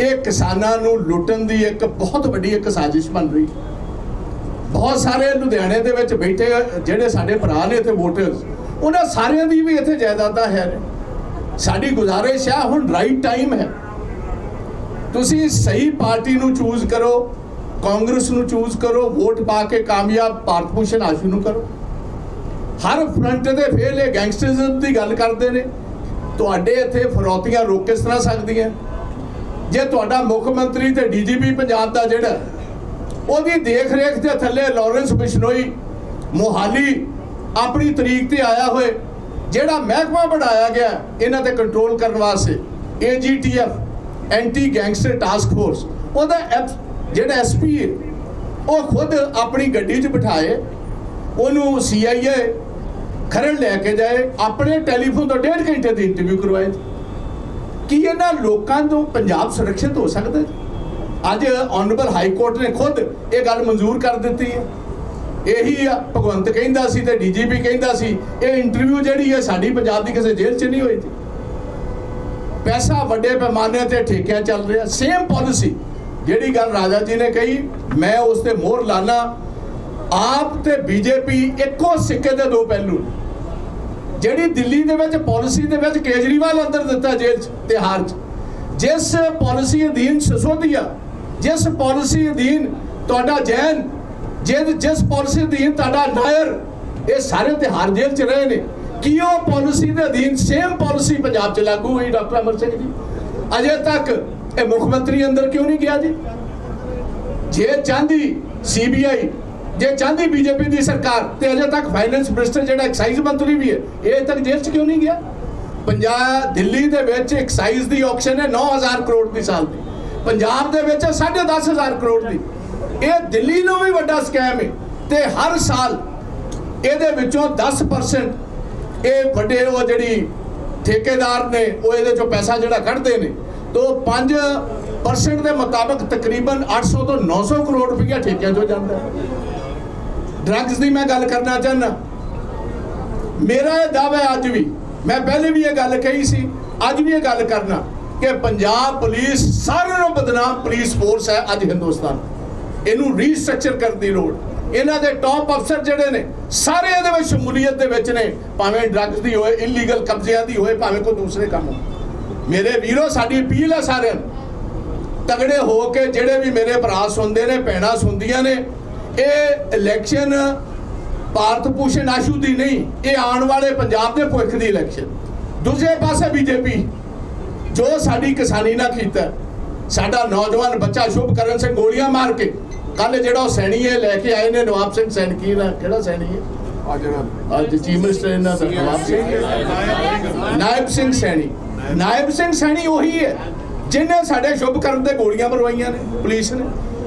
ਇਹ ਕਿਸਾਨਾਂ ਨੂੰ ਲੁੱਟਣ ਦੀ ਇੱਕ ਬਹੁਤ ਵੱਡੀ ਇੱਕ ਸਾਜ਼ਿਸ਼ ਬਣ ਰਹੀ। ਹੈ ਬਹੁਤ ਸਾਰੇ ਲੁਧਿਆਣੇ ਦੇ ਵਿੱਚ ਬੈਠੇ ਜਿਹੜੇ ਸਾਡੇ ਭਰਾ ਨੇ ਇੱਥੇ ਵੋਟਰਸ ਉਹਨਾਂ ਸਾਰਿਆਂ ਦੀ ਵੀ ਇੱਥੇ ਜਾਇਦਾਦਾਂ ਹੈ ਨੇ। ਸਾਡੀ ਗੁਜ਼ਾਰਿਸ਼ ਹੈ ਹੁਣ ਰਾਈਟ ਟਾਈਮ ਹੈ। ਤੁਸੀਂ ਸਹੀ ਪਾਰਟੀ ਨੂੰ ਚੂਜ਼ ਕਰੋ, ਕਾਂਗਰਸ ਨੂੰ ਚੂਜ਼ ਕਰੋ, ਵੋਟ ਪਾ ਕੇ ਕਾਮਯਾਬ ਭਾਰਤ ਭੂਸ਼ਣ ਆਸ਼ੂ ਨੂੰ ਕਰੋ। ਹਰ ਫਰੰਟ ਤੇ ਫੇਲ ਇਹ ਗੈਂਗਸਟਰਿਜ਼ਮ ਦੀ ਗੱਲ ਕਰਦੇ ਨੇ। ਤੁਹਾਡੇ ਇੱਥੇ ਫਰੌਤੀਆਂ ਰੋਕ ਕਿਸ ਤਰ੍ਹਾਂ ਸਕਦੀਆਂ? ਜੇ ਤੁਹਾਡਾ ਮੁੱਖ ਮੰਤਰੀ ਤੇ ਡੀਜੀਪੀ ਪੰਜਾਬ ਦਾ ਜਿਹੜਾ ਉਹਦੀ ਦੇਖ ਰੇਖ ਦੇ ਥੱਲੇ ਲਾਰੈਂਸ ਬਿਸ਼ਨੋਈ ਮੋਹਾਲੀ ਆਪਣੀ ਤਰੀਕ ਤੇ ਆਇਆ ਹੋਏ, ਜਿਹੜਾ ਮਹਿਕਮਾ ਬਣਾਇਆ ਗਿਆ, ਇਹਨਾਂ ਤੇ ਕੰਟਰੋਲ ਕਰਨ ਵਾਸਤੇ AGTF anti gangster task force ਉਹਦਾ ਐਪ- ਜਿਹੜਾ ਐਸਪੀ ਹੈ, ਉਹ ਖੁਦ ਆਪਣੀ ਗੱਡੀ 'ਚ ਬਿਠਾਏ, ਉਹਨੂੰ ਸੀਆਈਏ ਖਰੜ ਲੈ ਕੇ ਜਾਏ, ਆਪਣੇ ਟੈਲੀਫੋਨ ਤੋਂ ਡੇਢ ਘੰਟੇ ਦੀ ਇੰਟਰਵਿਊ ਕਰਵਾਏ ਕੀ ਇਹਨਾਂ ਲੋਕਾਂ ਤੋਂ ਪੰਜਾਬ ਸੁਰੱਖਿਅਤ ਹੋ ਸਕਦਾ ਹੈ? ਅੱਜ ਆਨਰੇਬਲ ਹਾਈ ਕੋਰਟ ਨੇ ਖੁਦ ਇਹ ਗੱਲ ਮਨਜ਼ੂਰ ਕਰ ਦਿੱਤੀ ਹੈ। ਇਹੀ ਆ, ਭਗਵੰਤ ਕਹਿੰਦਾ ਸੀ ਤੇ ਡੀਜੀਪੀ ਕਹਿੰਦਾ ਸੀ ਇਹ ਇੰਟਰਵਿਊ ਜਿਹੜੀ ਹੈ ਸਾਡੀ ਪੰਜਾਬ ਦੀ ਕਿਸੇ ਜੇਲ੍ਹ 'ਚ ਨਹੀਂ ਹੋਈ ਸੀ ਪੈਸਾ ਵੱਡੇ ਪੈਮਾਨੇ ਤੇ ਠੇਕਿਆਂ ਚੱਲ ਰਿਹਾ ਸੇਮ ਪਾਲਿਸੀ ਜਿਹੜੀ ਗੱਲ ਰਾਜਾ ਜੀ ਨੇ ਕਹੀ ਮੈਂ ਉਸ ਤੇ ਮੋਹਰ ਲਾਣਾ ਆਪ ਤੇ ਬੀਜੇਪੀ ਇੱਕੋ ਸਿੱਕੇ ਦੇ ਦੋ ਪਹਿਲੂ। ਜਿਹੜੀ ਦਿੱਲੀ ਦੇ ਵਿੱਚ ਪਾਲਿਸੀ ਦੇ ਵਿੱਚ ਕੇਜਰੀਵਾਲ ਅੰਦਰ ਦਿੱਤਾ ਜੇਲ੍ਹ 'ਚ ਤਿਹਾਰ 'ਚ। ਜਿਸ ਪਾਲਿਸੀ ਅਧੀਨ ਸਸੋਦੀਆ ਜਿਸ ਪਾਲਿਸੀ ਅਧੀਨ ਤੁਹਾਡਾ ਜੈਨ, ਜਿਸ ਜਿਸ ਪਾਲਿਸੀ ਅਧੀਨ ਤੁਹਾਡਾ ਨਾਇਰ, ਇਹ ਸਾਰੇ ਤਿਹਾਰ ਜੇਲ੍ਹ 'ਚ ਰਹੇ ਨੇ। ਕੀ ਉਹ ਪਾਲਿਸੀ ਦੇ ਅਧੀਨ ਸੇਮ ਪਾਲਿਸੀ ਪੰਜਾਬ 'ਚ ਲਾਗੂ ਹੋਈ, ਡਾਕਟਰ ਅਮਰ ਸਿੰਘ ਜੀ? ਅਜੇ ਤੱਕ ਇਹ ਮੁੱਖ ਮੰਤਰੀ ਅੰਦਰ ਕਿਉਂ ਨਹੀਂ ਗਿਆ ਜੀ? ਜੇ ਚਾਹੁੰਦੀ ਸੀਬੀਆਈ ਜੇ ਚਾਹੁੰਦੀ ਬੀਜੇਪੀ ਦੀ ਸਰਕਾਰ, ਤੇ ਅਜੇ ਤੱਕ ਫਾਈਨੈਂਸ ਮਿਨਿਸਟਰ ਜਿਹੜਾ ਐਕਸਾਈਜ਼ ਮੰਤਰੀ ਵੀ ਹੈ, ਇਹ ਤੱਕ ਜੇਲ੍ਹ 'ਚ ਕਿਉਂ ਨਹੀਂ ਗਿਆ? ਪੰਜਾਬ, ਦਿੱਲੀ ਦੇ ਵਿੱਚ ਐਕਸਾਈਜ਼ ਦੀ ਆਕਸ਼ਨ ਹੈ 9000 ਕਰੋੜ ਦੀ ਸਾਲ ਦੀ। ਪੰਜਾਬ ਦੇ ਵਿੱਚ 10500 ਕਰੋੜ ਦੀ। ਇਹ ਦਿੱਲੀ ਨੂੰ ਵੀ ਵੱਡਾ ਸਕੈਮ ਹੈ ਤੇ ਹਰ ਸਾਲ ਇਹਦੇ ਵਿੱਚੋਂ 10% ਇਹ ਵੱਡੇ ਉਹ ਜਿਹੜੀ ਠੇਕੇਦਾਰ ਨੇ, ਉਹ ਇਹਦੇ ਚੋਂ ਪੈਸਾ ਜਿਹੜਾ ਕੱਢਦੇ ਨੇ। ਤੋਂ 5% ਦੇ ਮੁਤਾਬਕ ਤਕਰੀਬਨ 800 ਤੋਂ 900 ਕਰੋੜ ਰੁਪਇਆ ਠੇਕਿਆਂ ਚੋਂ ਜਾਂਦਾ ਹੈ। ਡਰੱਗਸ ਦੀ ਮੈਂ ਗੱਲ ਕਰਨਾ ਚਾਹੁੰਦਾ। ਮੇਰਾ ਇਹ ਦਾਅਵਾ ਅੱਜ ਵੀ, ਮੈਂ ਪਹਿਲੇ ਵੀ ਇਹ ਗੱਲ ਕਹੀ ਸੀ, ਅੱਜ ਵੀ ਇਹ ਗੱਲ ਕਰਨਾ। ਕਿ ਪੰਜਾਬ ਪੁਲਿਸ ਸਾਰਿਆਂ ਨੂੰ ਬਦਨਾਮ ਪੁਲਿਸ ਫੋਰਸ ਹੈ ਅੱਜ ਹਿੰਦੁਸਤਾਨ। ਇਹਨੂੰ ਰੀਸਟਰਕਚਰ ਕਰਨ ਦੀ ਲੋੜ। ਇਹਨਾਂ ਦੇ ਟੌਪ ਅਫਸਰ ਜਿਹੜੇ ਨੇ, ਸਾਰੇ ਇਹਦੇ ਵਿੱਚ ਸ਼ਮੂਲੀਅਤ ਦੇ ਵਿੱਚ ਨੇ। ਭਾਵੇਂ ਡਰੱਗਸ ਦੀ ਹੋਏ ਇਲੀਗਲ ਕਬਜ਼ਿਆਂ ਦੀ ਹੋਏ, ਭਾਵੇਂ ਕੋਈ ਦੂਸਰੇ ਕੰਮ ਮੇਰੇ ਵੀਰੋ, ਸਾਡੀ ਅਪੀਲ ਹੈ ਸਾਰਿਆਂ ਨੂੰ, ਤਗੜੇ ਹੋ ਕੇ ਜਿਹੜੇ ਵੀ ਮੇਰੇ ਭਰਾ ਸੁਣਦੇ ਨੇ, ਭੈਣਾਂ ਸੁਣਦੀਆਂ ਨੇ, ਇਹ ਇਲੈਕਸ਼ਨ ਭਾਰਤ ਭੂਸ਼ਣ ਆਸ਼ੂ ਦੀ ਨਹੀਂ, ਇਹ ਆਉਣ ਵਾਲੇ ਪੰਜਾਬ ਦੇ ਭਵਿੱਖ ਦੀ ਇਲੈਕਸ਼ਨ ਦੂਜੇ ਪਾਸੇ ਬੀਜੇਪੀ ਜੋ ਸਾਡੀ ਕਿਸਾਨੀ ਨਾਲ ਕੀਤਾ ਸਾਡਾ ਨੌਜਵਾਨ ਬੱਚਾ ਸ਼ੁਭਕਰਨ ਸਿੰਘ ਗੋਲੀਆਂ ਮਾਰ ਕੇ ਕੱਲ ਜਿਹੜਾ ਉਹ ਸੈਣੀ ਹੈ ਲੈ ਕੇ ਆਏ ਨੇ ਨਵਾਬ ਸਿੰਘ ਸੈਣਕੀ ਦਾ ਕਿਹੜਾ ਸੈਣੀ ਹੈ ਆ ਜਿਹੜਾ ਅੱਜ ਚੀਫ ਮਿਨਿਸਟਰ ਇਹਨਾਂ ਦਾ ਨਵਾਬ ਸਿੰਘ। ਨਾਇਬ ਸਿੰਘ ਸੈਣੀ। ਨਾਇਬ ਸਿੰਘ ਸੈਣੀ ਉਹੀ ਹੈ ਜਿਨੇ ਸਾਡੇ ਸ਼ੁਭਕਰਨ ਤੇ ਗੋਲੀਆਂ ਮਰਵਾਈਆਂ ਨੇ ਪੁਲਿਸ ਨੇ।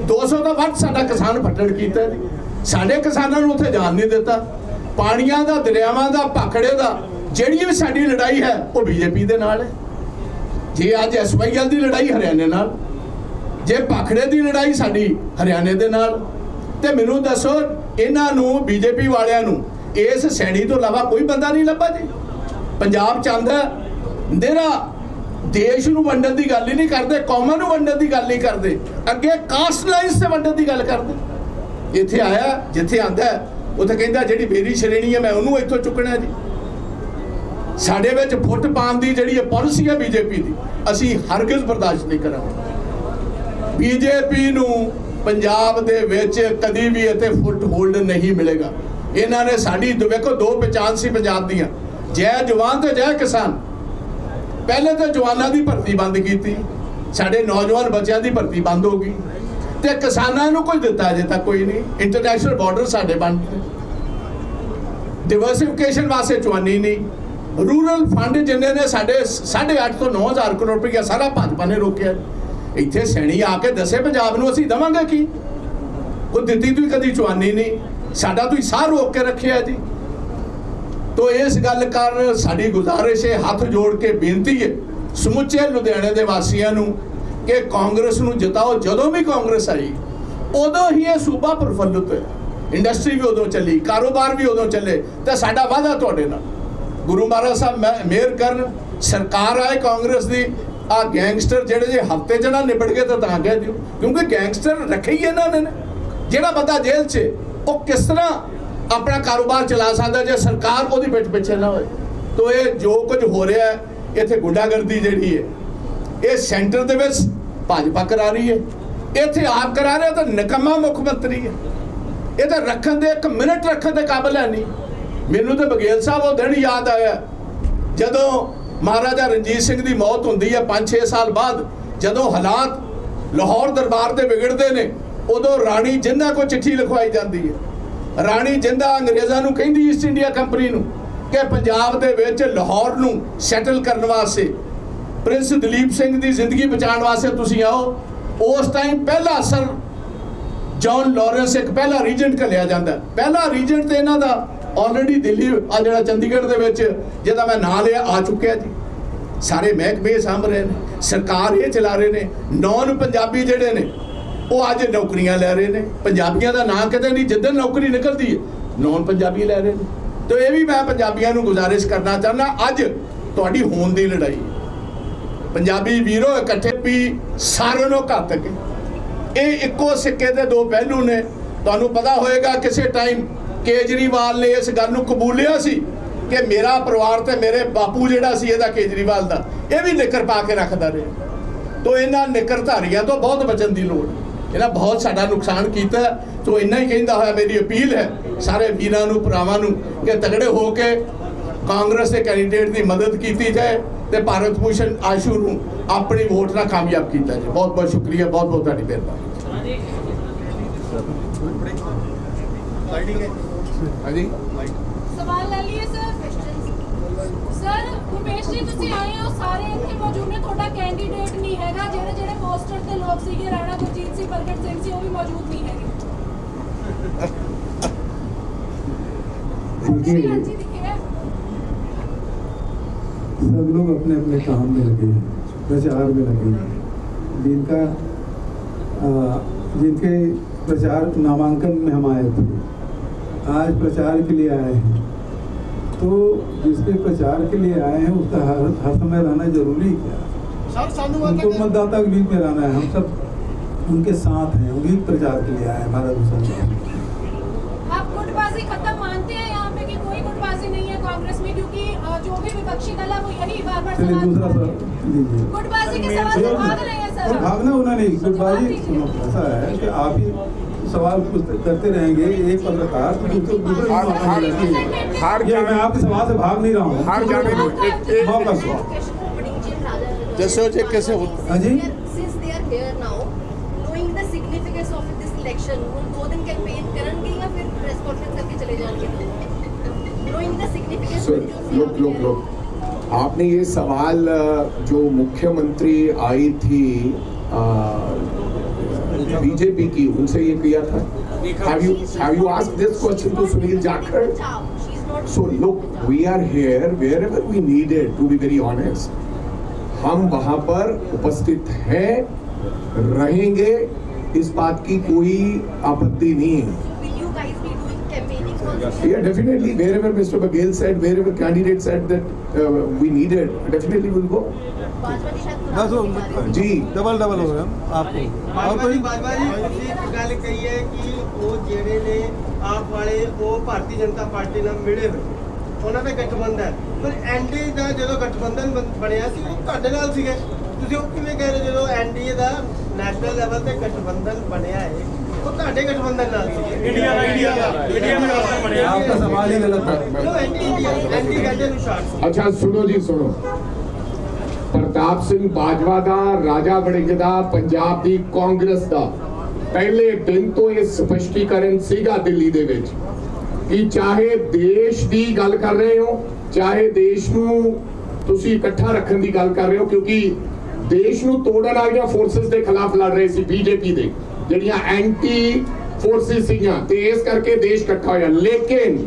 200 ਦਾ ਵੱਧ ਸਾਡਾ ਕਿਸਾਨ ਫੱਟੜ ਕੀਤਾ ਜੀ। ਸਾਡੇ ਕਿਸਾਨਾਂ ਨੂੰ ਉੱਥੇ ਜਾਣ ਨਹੀਂ ਦਿੱਤਾ। ਪਾਣੀਆਂ ਦਾ ਦਰਿਆਵਾਂ ਦਾ ਭਾਖੜੇ ਦਾ ਜਿਹੜੀ ਵੀ ਸਾਡੀ ਲੜਾਈ ਹੈ ਉਹ ਬੀਜੇਪੀ ਦੇ ਨਾਲ ਹੈ। ਜੇ ਅੱਜ ਐਸਵਾਈਐਲ ਦੀ ਲੜਾਈ ਹਰਿਆਣੇ ਨਾਲ, ਜੇ ਭਾਖੜੇ ਦੀ ਲੜਾਈ ਸਾਡੀ ਹਰਿਆਣੇ ਦੇ ਨਾਲ, ਤੇ ਮੈਨੂੰ ਦੱਸੋ, ਇਹਨਾਂ ਨੂੰ ਬੀਜੇਪੀ ਵਾਲਿਆਂ ਨੂੰ, ਇਸ ਸੈਣੀ ਤੋਂ ਇਲਾਵਾ ਕੋਈ ਬੰਦਾ ਨਹੀਂ ਲੱਭਾ ਜੀ? ਪੰਜਾਬ ਚਾਹੁੰਦਾ ਦੇਰਾ ਦੇਸ਼ ਨੂੰ ਵੰਡਣ ਦੀ ਗੱਲ ਹੀ ਨਹੀਂ ਕਰਦੇ, ਕੌਮਾਂ ਨੂੰ ਵੰਡਣ ਦੀ ਗੱਲ ਨਹੀਂ ਕਰਦੇ, ਅੱਗੇ ਕਾਸਟ ਲਾਈਨਸ ਤੇ ਵੰਡਣ ਦੀ ਗੱਲ ਕਰਦੇ। ਇੱਥੇ ਆਇਆ, ਜਿੱਥੇ ਆਂਦਾ ਉੱਥੇ ਕਹਿੰਦਾ, ਜਿਹੜੀ ਮੇਰੀ ਸ਼੍ਰੇਣੀ ਹੈ, ਮੈਂ ਉਹਨੂੰ ਇੱਥੋਂ ਚੁੱਕਣਾ ਜੀ। ਸਾਡੇ ਵਿੱਚ ਫੁੱਟ ਪਾਉਣ ਦੀ ਜਿਹੜੀ ਇਹ ਪਾਲਿਸੀ ਹੈ ਬੀਜੇਪੀ ਦੀ, ਅਸੀਂ ਹਰਗਿਜ਼ ਬਰਦਾਸ਼ਤ ਨਹੀਂ ਕਰਾਂਗੇ। ਬੀਜੇਪੀ ਨੂੰ ਪੰਜਾਬ ਦੇ ਵਿੱਚ ਕਦੀ ਵੀ ਇੱਥੇ ਫੁੱਟ ਹੋਲਡ ਨਹੀਂ ਮਿਲੇਗਾ। ਇਹਨਾਂ ਨੇ ਸਾਡੀ ਵੇਖੋ, ਦੋ ਪਛਾਣ ਸੀ ਪੰਜਾਬ ਦੀਆਂ। ਜੈ ਜਵਾਨ ਤੇ ਜੈ ਕਿਸਾਨ। ਪਹਿਲੇ ਤਾਂ ਜਵਾਨਾਂ ਦੀ ਭਰਤੀ ਬੰਦ ਕੀਤੀ। ਸਾਡੇ ਨੌਜਵਾਨ ਬੱਚਿਆਂ ਦੀ ਭਰਤੀ ਬੰਦ ਹੋ ਗਈ। ਤੇ ਕਿਸਾਨਾਂ ਨੂੰ ਕੁਝ ਦਿੱਤਾ ਅਜੇ ਤੱਕ ਕੋਈ ਨਹੀਂ। ਇੰਟਰਨੈਸ਼ਨਲ ਬਾਰਡਰ ਸਾਡੇ ਬੰਦ ਨੇ ਡਿਵਰਸਿਫਿਕੇਸ਼ਨ ਵਾਸਤੇ ਚਵਾਨੀ ਨਹੀਂ। ਰੂਰਲ ਫੰਡ ਜਿੰਨੇ ਨੇ ਸਾਡੇ 8.5 ਤੋਂ 9000 ਕਰੋੜ ਰੁਪਇਆ ਸਾਰਾ ਭਾਜਪਾ ਨੇ ਰੋਕਿਆ। ਇੱਥੇ ਸੈਣੀ ਆ ਕੇ ਦੱਸੇ ਪੰਜਾਬ ਨੂੰ ਅਸੀਂ ਦਵਾਂਗੇ ਕੀ? ਉਹ ਦਿੱਤੀ ਤੁਸੀਂ ਕਦੀ ਚੁਆਨੀ ਨਹੀਂ। ਸਾਡਾ ਤੁਸੀਂ ਸਾਹ ਰੋਕ ਕੇ ਰੱਖਿਆ ਜੀ। ਤੋ ਇਸ ਗੱਲ ਕਾਰਨ ਸਾਡੀ ਗੁਜ਼ਾਰਿਸ਼ ਹੈ, ਹੱਥ ਜੋੜ ਕੇ ਬੇਨਤੀ ਹੈ, ਸਮੁੱਚੇ ਲੁਧਿਆਣੇ ਦੇ ਵਾਸੀਆਂ ਨੂੰ ਕਿ ਕਾਂਗਰਸ ਨੂੰ ਜਿਤਾਓ। ਜਦੋਂ ਵੀ ਕਾਂਗਰਸ ਆਈ, ਉਦੋਂ ਹੀ ਇਹ ਸੂਬਾ ਪ੍ਰਫੁੱਲਤ ਹੋਇਆ। ਇੰਡਸਟਰੀ ਵੀ ਉਦੋਂ ਚੱਲੀ, ਕਾਰੋਬਾਰ ਵੀ ਉਦੋਂ ਚੱਲੇ, ਤੇ ਸਾਡਾ ਵਾਅਦਾ ਤੁਹਾਡੇ ਨਾਲ। ਗੁਰੂ ਮਹਾਰਾਜ ਸਾਹਿਬ, ਮੈਂ- ਮਿਹਰ ਕਰਨ, ਸਰਕਾਰ ਆਏ ਕਾਂਗਰਸ ਦੀ ਆ ਗੈਂਗਸਟਰ ਜਿਹੜੇ ਜੇ ਹਫ਼ਤੇ ਚ ਨਿਬੜ ਗਏ ਤਾਂ ਤਾਂ ਕਹਿ ਦਿਓ, ਕਿਉਂਕਿ ਗੈਂਗਸਟਰ ਰੱਖੇ ਹੀ ਇਹਨਾਂ ਨੇ ਜਿਹੜਾ ਬੰਦਾ ਜੇਲ੍ਹ 'ਚ ਉਹ ਕਿਸ ਤਰ੍ਹਾਂ ਆਪਣਾ ਕਾਰੋਬਾਰ ਚਲਾ ਸਕਦਾ ਜੇ ਸਰਕਾਰ ਉਹਦੀ ਪਿੱਠ ਪਿੱਛੇ ਨਾ ਹੋਏ? ਤੋ ਇਹ ਜੋ ਕੁਝ ਹੋ ਰਿਹਾ ਹੈ, ਇੱਥੇ ਗੁੰਡਾਗਰਦੀ ਜਿਹੜੀ ਹੈ, ਇਹ ਸੈਂਟਰ ਦੇ ਵਿੱਚ ਭਾਜਪਾ ਕਰਾ ਰਹੀ ਹੈ। ਇੱਥੇ ਆਪ ਕਰਾ ਰਿਹਾ ਤਾਂ ਨਿਕੰਮਾ ਮੁੱਖ ਮੰਤਰੀ ਹੈ। ਇਹ ਤਾਂ ਰੱਖਣ ਦੇ ਇੱਕ ਮਿੰਟ ਰੱਖਣ ਦੇ ਕਾਬਿਲ ਹੈ ਨਹੀਂ। ਮੈਨੂੰ ਤਾਂ ਬਗੇਲ ਸਾਹਿਬ ਉਹ ਦਿਨ ਯਾਦ ਆਇਆ। ਜਦੋਂ ਮਹਾਰਾਜਾ ਰਣਜੀਤ ਸਿੰਘ ਦੀ ਮੌਤ ਹੁੰਦੀ ਹੈ 5-6 ਸਾਲ ਬਾਅਦ, ਜਦੋਂ ਹਾਲਾਤ ਲਾਹੌਰ ਦਰਬਾਰ 'ਤੇ ਵਿਗੜਦੇ ਨੇ, ਉਦੋਂ ਰਾਣੀ ਜਿੰਦਾ ਕੋ ਚਿੱਠੀ ਲਿਖਵਾਈ ਜਾਂਦੀ ਹੈ ਰਾਣੀ ਜਿੰਦਾ ਅੰਗਰੇਜ਼ਾਂ ਨੂੰ ਕਹਿੰਦੀ ਈਸਟ ਇੰਡੀਆ ਕੰਪਨੀ ਨੂੰ ਕਿ ਪੰਜਾਬ ਦੇ ਵਿੱਚ ਲਾਹੌਰ ਨੂੰ ਸੈਟਲ ਕਰਨ ਵਾਸਤੇ, ਪ੍ਰਿੰਸ ਦਲੀਪ ਸਿੰਘ ਦੀ ਜ਼ਿੰਦਗੀ ਬਚਾਉਣ ਵਾਸਤੇ ਤੁਸੀਂ ਆਓ। ਉਸ ਟਾਈਮ ਪਹਿਲਾ ਸਰ ਜੌਨ ਲਾਰੈਂਸ ਇੱਕ ਪਹਿਲਾ ਰੀਜੈਂਟ ਘੱਲਿਆ ਜਾਂਦਾ। ਪਹਿਲਾ ਰੀਜੈਂਟ ਤੇ ਇਹਨਾਂ ਦਾ ਆਲਰੇਡੀ ਦਿੱਲੀ ਆ ਜਿਹੜਾ ਚੰਡੀਗੜ੍ਹ ਦੇ ਵਿੱਚ ਜਿਹਦਾ ਮੈਂ ਨਾਂ ਲਿਆ, ਆ ਚੁੱਕਿਆ ਜੀ। ਸਾਰੇ ਮਹਿਕਮੇ ਸਾਂਭ ਰਹੇ ਨੇ, ਸਰਕਾਰ ਇਹ ਚਲਾ ਰਹੇ ਨੇ, ਨੌਨ ਪੰਜਾਬੀ ਜਿਹੜੇ ਨੇ, ਉਹ ਅੱਜ ਨੌਕਰੀਆਂ ਲੈ ਰਹੇ ਨੇ। ਪੰਜਾਬੀਆਂ ਦਾ ਨਾਂ ਕਿਤੇ ਨਹੀਂ, ਜਿੱਦਣ ਨੌਕਰੀ ਨਿਕਲਦੀ ਹੈ, ਨੌਨ ਪੰਜਾਬੀ ਲੈ ਰਹੇ ਨੇ। ਤੇ ਇਹ ਵੀ ਮੈਂ ਪੰਜਾਬੀਆਂ ਨੂੰ ਗੁਜ਼ਾਰਿਸ਼ ਕਰਨਾ ਚਾਹੁੰਦਾ, ਅੱਜ ਤੁਹਾਡੀ ਹੋਣ ਦੀ ਲੜਾਈ ਪੰਜਾਬੀ ਵੀਰੋ, ਇਕੱਠੇ ਵੀ ਸਾਰਿਆਂ ਨੂੰ ਘਾਤਕ ਹੈ ਇਹ ਇੱਕੋ ਸਿੱਕੇ ਦੇ ਦੋ ਪਹਿਲੂ ਨੇ। ਤੁਹਾਨੂੰ ਪਤਾ ਹੋਏਗਾ, ਕਿਸੇ ਟਾਈਮ ਕੇਜਰੀਵਾਲ ਨੇ ਇਸ ਗੱਲ ਨੂੰ ਕਬੂਲਿਆ ਸੀ ਕਿ ਮੇਰਾ ਪਰਿਵਾਰ ਤੇ ਮੇਰੇ ਬਾਪੂ ਜਿਹੜਾ ਸੀ ਇਹਦਾ ਕੇਜਰੀਵਾਲ ਦਾ, ਇਹ ਵੀ ਨਿੱਕਰ ਪਾ ਕੇ ਰੱਖਦਾ ਰਿਹਾ ਤੋ ਇਹਨਾਂ ਨਿੱਕਰਧਾਰੀਆਂ ਤੋਂ ਬਹੁਤ ਬਚਣ ਦੀ ਲੋੜ ਹੈ। ਇਹਨਾਂ ਬਹੁਤ ਸਾਡਾ ਨੁਕਸਾਨ ਕੀਤਾ ਹੈ। ਇੰਨਾ ਹੀ ਕਹਿੰਦਾ ਹੋਇਆ, ਮੇਰੀ ਅਪੀਲ ਹੈ ਸਾਰੇ ਵੀਰਾਂ ਨੂੰ, ਭਰਾਵਾਂ ਨੂੰ ਕਿ ਤਗੜੇ ਹੋ ਕੇ ਕਾਂਗਰਸ ਦੇ ਕੈਂਡੀਡੇਟ ਦੀ ਮਦਦ ਕੀਤੀ ਜਾਏ ਤੇ ਭਾਰਤ ਭੂਸ਼ਣ ਆਸ਼ੂ ਨੂੰ ਆਪਣੀ ਵੋਟ ਨਾਲ ਕਾਮਯਾਬ ਕੀਤਾ ਜਾਏ ਬਹੁਤ ਬਹੁਤ ਸ਼ੁਕਰੀਆ ਬਹੁਤ ਬਹੁਤ ਤੁਹਾਡੀ ਮਿਹਰਬਾਨੀ ਹਾਂਜੀ ਸਵਾਲ ਲੈ ਲਈਏ ਸਰ ਸਰ ਭੁਪੇਸ਼ ਜੀ ਤੁਸੀਂ ਆਏ ਹੋ ਸਾਰੇ ਇੱਥੇ ਮੌਜੂਦ ਨੇ ਤੁਹਾਡਾ ਕੈਂਡੀਡੇਟ ਨਹੀਂ ਹੈਗਾ ਜਿਹੜੇ ਜਿਹੜੇ ਪੋਸਟਰ ਤੇ ਲੋਕ ਸੀਗੇ ਰਾਣਾ ਗੁਰਜੀਤ ਸਿੰਘ ਪ੍ਰਗਟ ਸਿੰਘ ਸੀ ਉਹ ਵੀ ਮੌਜੂਦ ਨਹੀਂ ਹੈਗੇ देखिए ਹਾਂਜੀ ਦਿਖਿਆ सब लोग अपने अपने काम में लगे हैं प्रचार में लगे हैं जिनका आ, जिनके प्रचार नामांकन में हम आए थे आज प्रचार के लिए आए हैं। तो जिसके प्रचार के लिए आए हैं उसका हर हर समय रहना ज़रूरी क्या? उनको मतदाता के बीच में रहना है। हम सब उनके साथ हैं उन्हीं प्रचार के लिए आए हैं भारत भूषण आप गुटबाजी खत्म मानते हैं यहाँ पे कि कोई गुटबाजी नहीं है कांग्रेस में? क्योंकि जो भी विपक्षी दल है वो यही बार बार चलिए दूसरा सवाल। लीजिए। गुटबाजी के सवाल से भाग रहे हैं सर। भागना होना नहीं गुटबाजी। ऐसा है कि आप ही सवाल करते रहेंगे एक पत्रकार तो हार मैं आपके सवाल से भाग नहीं रहा हूँ। हार जाने मौका सवाल जैसे हो जाए कैसे हो? हाँ जी। लोग लोग लोग आपने ये सवाल जो मुख्यमंत्री आई थी बीजेपी की उनसे ये किया था have you have you ask this question to Sunil Jakhar so look we are we wherever we we needed, to be very honest. हम वहाँ पर उपस्थित हैं, रहेंगे, इस बात की कोई आपत्ति नहीं है. Yeah, definitely, wherever Mr. Baghel said, wherever candidate said that uh, we needed, definitely we'll go. Bhajpa की शायद बस वो- मुनाफा भी जी, डबल डबल हो गया आपको और कोई ਬਾਜਵਾ ਜੀ ਤੁਸੀਂ ਇੱਕ ਗੱਲ ਕਹੀ ਹੈ ਕਿ ਉਹ ਜਿਹੜੇ ਨੇ ਆਪ ਵਾਲੇ ਉਹ ਭਾਰਤੀ ਜਨਤਾ ਪਾਰਟੀ ਨਾਲ ਮਿਲੇ ਹੋਏ ਉਹਨਾਂ ਦਾ ਗਠਬੰਧਨ ਹੈ ਪਰ ਐਨਡੀਏ ਦਾ ਜਦੋਂ ਗਠਬੰਧਨ ਬਣ- ਬਣਿਆ ਸੀ ਉਹ ਤੁਹਾਡੇ ਨਾਲ ਸੀਗੇ ਤੁਸੀਂ ਉਹ ਕਿਵੇਂ ਕਹਿ ਰਹੇ ਜਦੋਂ ਐਨਡੀਏ ਦਾ ਨੈਸ਼ਨਲ ਲੈਵਲ ਤੇ ਗਠਬੰਧਨ ਬਣਿਆ ਹੈ ਉਹ ਤੁਹਾਡੇ ਗਠਬੰਧਨ ਨਾਲ ਸੀ। ਇੰਡੀਆ ਦਾ ਇੰਡੀਆ ਦਾ। ਇੰਡੀਆ ਦਾ ਗਠਬੰਧਨ ਬਣਿਆ। ਆਪਕਾ ਸਵਾਲ ਹੀ ਗਲਤ ਹੈ ਜੋ ਐਂਟੀ ਐਂਟੀ ਕਹਿੰਦੇ ਨੂੰ ਸ਼ਾਰਟ ਅੱਛਾ ਸੁਣੋ ਜੀ ਸੁਣੋ। ਪ੍ਰਤਾਪ ਸਿੰਘ ਬਾਜਵਾ ਦਾ ਰਾਜਾ ਵੜਿੰਗ ਦਾ ਪੰਜਾਬ ਦੀ ਕਾਂਗਰਸ ਦਾ। ਪਹਿਲੇ ਦਿਨ ਤੋਂ ਇਹ ਸਪਸ਼ਟੀਕਰਨ ਸੀਗਾ ਦਿੱਲੀ ਦੇ ਵਿੱਚ ਕਿ ਚਾਹੇ ਦੇਸ਼ ਦੀ ਗੱਲ ਕਰ ਰਹੇ ਹੋ ਚਾਹੇ ਦੇਸ਼ ਨੂੰ ਤੁਸੀਂ ਇਕੱਠਾ ਰੱਖਣ ਦੀ ਗੱਲ ਕਰ ਰਹੇ ਹੋ ਕਿਉਂਕਿ ਦੇਸ਼ ਨੂੰ ਤੋੜਨ ਵਾਲੀਆਂ ਫੋਰਸਸ ਦੇ ਖਿਲਾਫ ਲੜ ਰਹੇ ਸੀ ਬੀਜੇਪੀ ਦੇ। ਜਿਹੜੀਆਂ ਐਂਟੀ ਫੋਰਸਸ ਸੀਗੀਆਂ, ਤੇ ਇਸ ਕਰਕੇ ਦੇਸ਼ ਇਕੱਠਾ ਹੋਇਆ। ਲੇਕਿਨ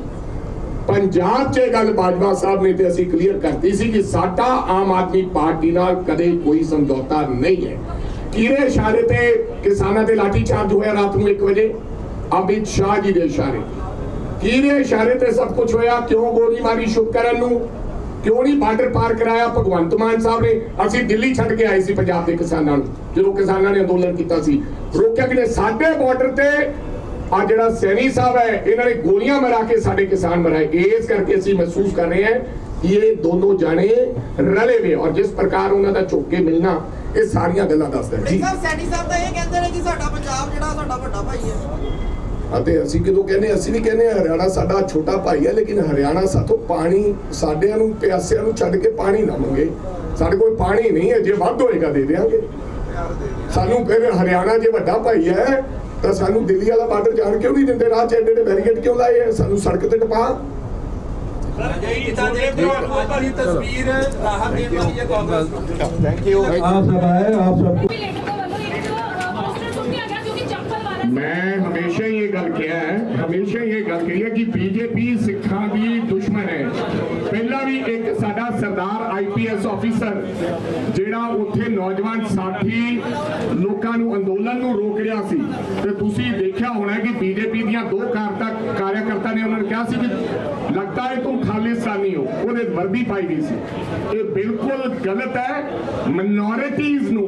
ਪੰਜਾਬ 'ਚ ਗੱਲ ਬਾਜਵਾ ਸਾਹਿਬ ਨੇ ਤੇ ਅਸੀਂ ਕਲੀਅਰ ਕਰਤੀ ਸੀ ਕਿ ਸਾਡਾ ਆਮ ਆਦਮੀ ਪਾਰਟੀ ਨਾਲ ਕਦੇ ਕੋਈ ਸਮਝੌਤਾ ਨਹੀਂ ਹੈ। ਕਿਹੜੇ ਇਸ਼ਾਰੇ ਤੇ ਕਿਸਾਨਾਂ ਤੇ ਲਾਠੀ ਚਾਰਜ ਹੋਇਆ ਰਾਤ ਨੂੰ 1 ਵਜੇ? ਅਮਿਤ ਸ਼ਾਹ ਜੀ ਦੇ ਇਸ਼ਾਰੇ। ਕਿਹਦੇ ਇਸ਼ਾਰੇ ਤੇ ਸਭ ਕੁਝ ਹੋਇਆ? ਕਿਉਂ ਗੋਲੀ ਮਾਰੀ ਸ਼ੁਭਕਰਨ ਨੂੰ? ਕਿਉਂ ਨਹੀਂ ਬਾਰਡਰ ਪਾਰ ਕਰਾਇਆ? ਭਗਵੰਤ ਮਾਨ ਸਾਹਿਬ ਨੇ। ਅਸੀਂ ਦਿੱਲੀ ਛੱਡ ਕੇ ਆਏ ਸੀ ਪੰਜਾਬ ਦੇ ਕਿਸਾਨਾਂ ਨੂੰ, ਜਦੋਂ ਕਿਸਾਨਾਂ ਨੇ ਅੰਦੋਲਨ ਕੀਤਾ ਸੀ। ਰੋਕਿਆ ਕਿ ਸਾਡੇ ਬਾਰਡਰ ਤੇ ਆ ਜਿਹੜਾ ਸੈਣੀ ਸਾਹਿਬ ਹੈ, ਇਹਨਾਂ ਨੇ ਗੋਲੀਆਂ ਮਰਾ ਕੇ ਸਾਡੇ ਕਿਸਾਨ ਮਰਾਏ। ਇਸ ਕਰਕੇ ਅਸੀਂ ਮਹਿਸੂਸ ਕਰ ਰਹੇ ਹਾਂ ਕਿ ਇਹ ਦੋਨੋਂ ਜਾਣੇ ਰਲੇ ਵੇ ਔਰ ਜਿਸ ਪ੍ਰਕਾਰ ਉਹਨਾਂ ਦਾ ਚੌਕੇ ਮਿਲਣਾ, ਇਹ ਸਾਰੀਆਂ ਗੱਲਾਂ ਦੱਸਦਾ ਜੀ। ਸਾਹਿਬ ਸੈਣੀ ਸਾਹਿਬ ਤਾਂ ਇਹ ਕਹਿੰਦੇ ਨੇ ਕਿ ਸਾਡਾ ਪੰਜਾਬ ਜਿਹੜਾ, ਸਾਡਾ ਵੱਡਾ ਭਾਈ ਹੈ। ਅਤੇ ਅਸੀਂ ਕਿਦੋਂ ਕਹਿੰਦੇ ਅਸੀਂ ਵੀ ਕਹਿੰਦੇ ਹਾਂ, ਹਰਿਆਣਾ ਸਾਡਾ ਛੋਟਾ ਭਾਈ ਹੈ ਲੇਕਿਨ ਹਰਿਆਣਾ ਸਾਥੋਂ ਪਾਣੀ ਸਾਡਿਆਂ ਨੂੰ ਪਿਆਸਿਆਂ ਨੂੰ ਛੱਡ ਕੇ ਪਾਣੀ ਨਾ ਮੰਗੇ ਸਾਡੇ ਕੋਲ ਪਾਣੀ ਨਹੀਂ ਹੈ ਜੇ ਵੱਧ ਹੋਏਗਾ ਦੇ ਦੇਵਾਂਗੇ ਸਾਨੂੰ ਫਿਰ ਹਰਿਆਣਾ ਜੇ ਵੱਡਾ ਭਾਈ ਹੈ ਤਾਂ ਸਾਨੂੰ ਦਿੱਲੀ ਵਾਲਾ ਬਾਰਡਰ ਜਾਣ ਕਿਉਂ ਨਹੀਂ ਦਿੰਦੇ ਰਾਹ ਚ ਐਡੇ ਐਡੇ ਬੈਰੀਕੇਡ ਕਿਉਂ ਲਾਏ ਹੈ ਸਾਨੂੰ ਸੜਕ ਤੇ ਟਪਾ ਤਸਵੀਰ ਰਾਹਤ ਦੇਣ ਵਾਲੀ ਹੈ ਕਾਂਗਰਸ आप सब आए आप सबको ਚੱਪਲ ਵਾਲਾ ਮੈਂ ਹਮੇਸ਼ਾ ਹੀ ਇਹ ਗੱਲ ਕਿਹਾ ਹੈ, ਹਮੇਸ਼ਾ ਹੀ ਇਹ ਗੱਲ ਕਹੀ ਹੈ ਕਿ ਬੀਜੇਪੀ ਸਿੱਖਾਂ ਦੀ ਦੁਸ਼ਮਣ ਹੈ। ਪਹਿਲਾਂ ਵੀ ਇੱਕ ਸਾਡਾ ਸਰਦਾਰ ਜਿਹੜਾ ਉੱਥੇ ਨੌਜਵਾਨ ਸਾਥੀ ਲੋਕਾਂ ਨੂੰ ਅੰਦੋਲਨ ਨੂੰ ਰੋਕ ਰਿਹਾ ਸੀ, ਤੇ ਤੁਸੀਂ ਦੇਖਿਆ ਹੋਣਾ ਕਿ ਬੀਜੇਪੀ ਦੀਆਂ ਦੋ ਕਾਰਤਾ ਕਾਰਿਆਕਰਤਾ ਨੇ ਉਹਨਾਂ ਨੂੰ ਕਿਹਾ ਸੀ ਕਿ ਲੱਗਦਾ ਹੈ ਤੁਮ ਖਾਲਿਸਤਾਨੀ ਹੋ ਉਹਦੇ ਵਰਦੀ ਪਾਈ ਗਈ ਸੀ ਇਹ ਬਿਲਕੁਲ ਗਲਤ ਹੈ ਮਿਨੋਰਿਟੀਜ਼ ਨੂੰ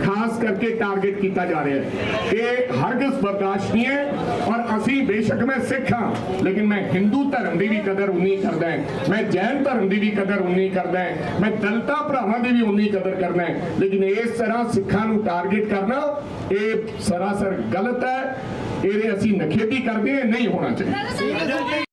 ਖਾਸ ਕਰਕੇ ਟਾਰਗੇਟ ਕੀਤਾ ਜਾ ਰਿਹਾ ਹੈ ਇਹ ਹਰਗਿਜ਼ ਬਰਦਾਸ਼ਤ ਨਹੀਂ ਹੈ ਔਰ ਅਸੀਂ ਬੇਸ਼ੱਕ ਮੈਂ ਸਿੱਖ ਹਾਂ ਲੇਕਿਨ ਮੈਂ ਹਿੰਦੂ ਧਰਮ ਦੀ ਵੀ ਕਦਰ ਉਨੀ ਕਰਦਾ ਹਾਂ ਮੈਂ ਜੈਨ ਧਰਮ ਦੀ ਵੀ ਕਦਰ ਉਨੀ ਕਰਦਾ ਹਾਂ ਮੈਂ ਦਲਤਾ ਭਰਾਵਾਂ ਦੀ ਵੀ ਉਨੀ ਕਦਰ ਕਰਦਾ ਹੈ ਲੇਕਿਨ ਇਸ ਤਰ੍ਹਾਂ ਸਿੱਖਾਂ ਨੂੰ ਟਾਰਗੇਟ ਕਰਨਾ ਇਹ ਸਰਾਸਰ ਗਲਤ ਹੈ ਇਹਦੇ ਅਸੀਂ ਨਖੇਦੀ ਕਰਦੇ ਨਹੀਂ ਹੋਣਾ ਚਾਹੀਦਾ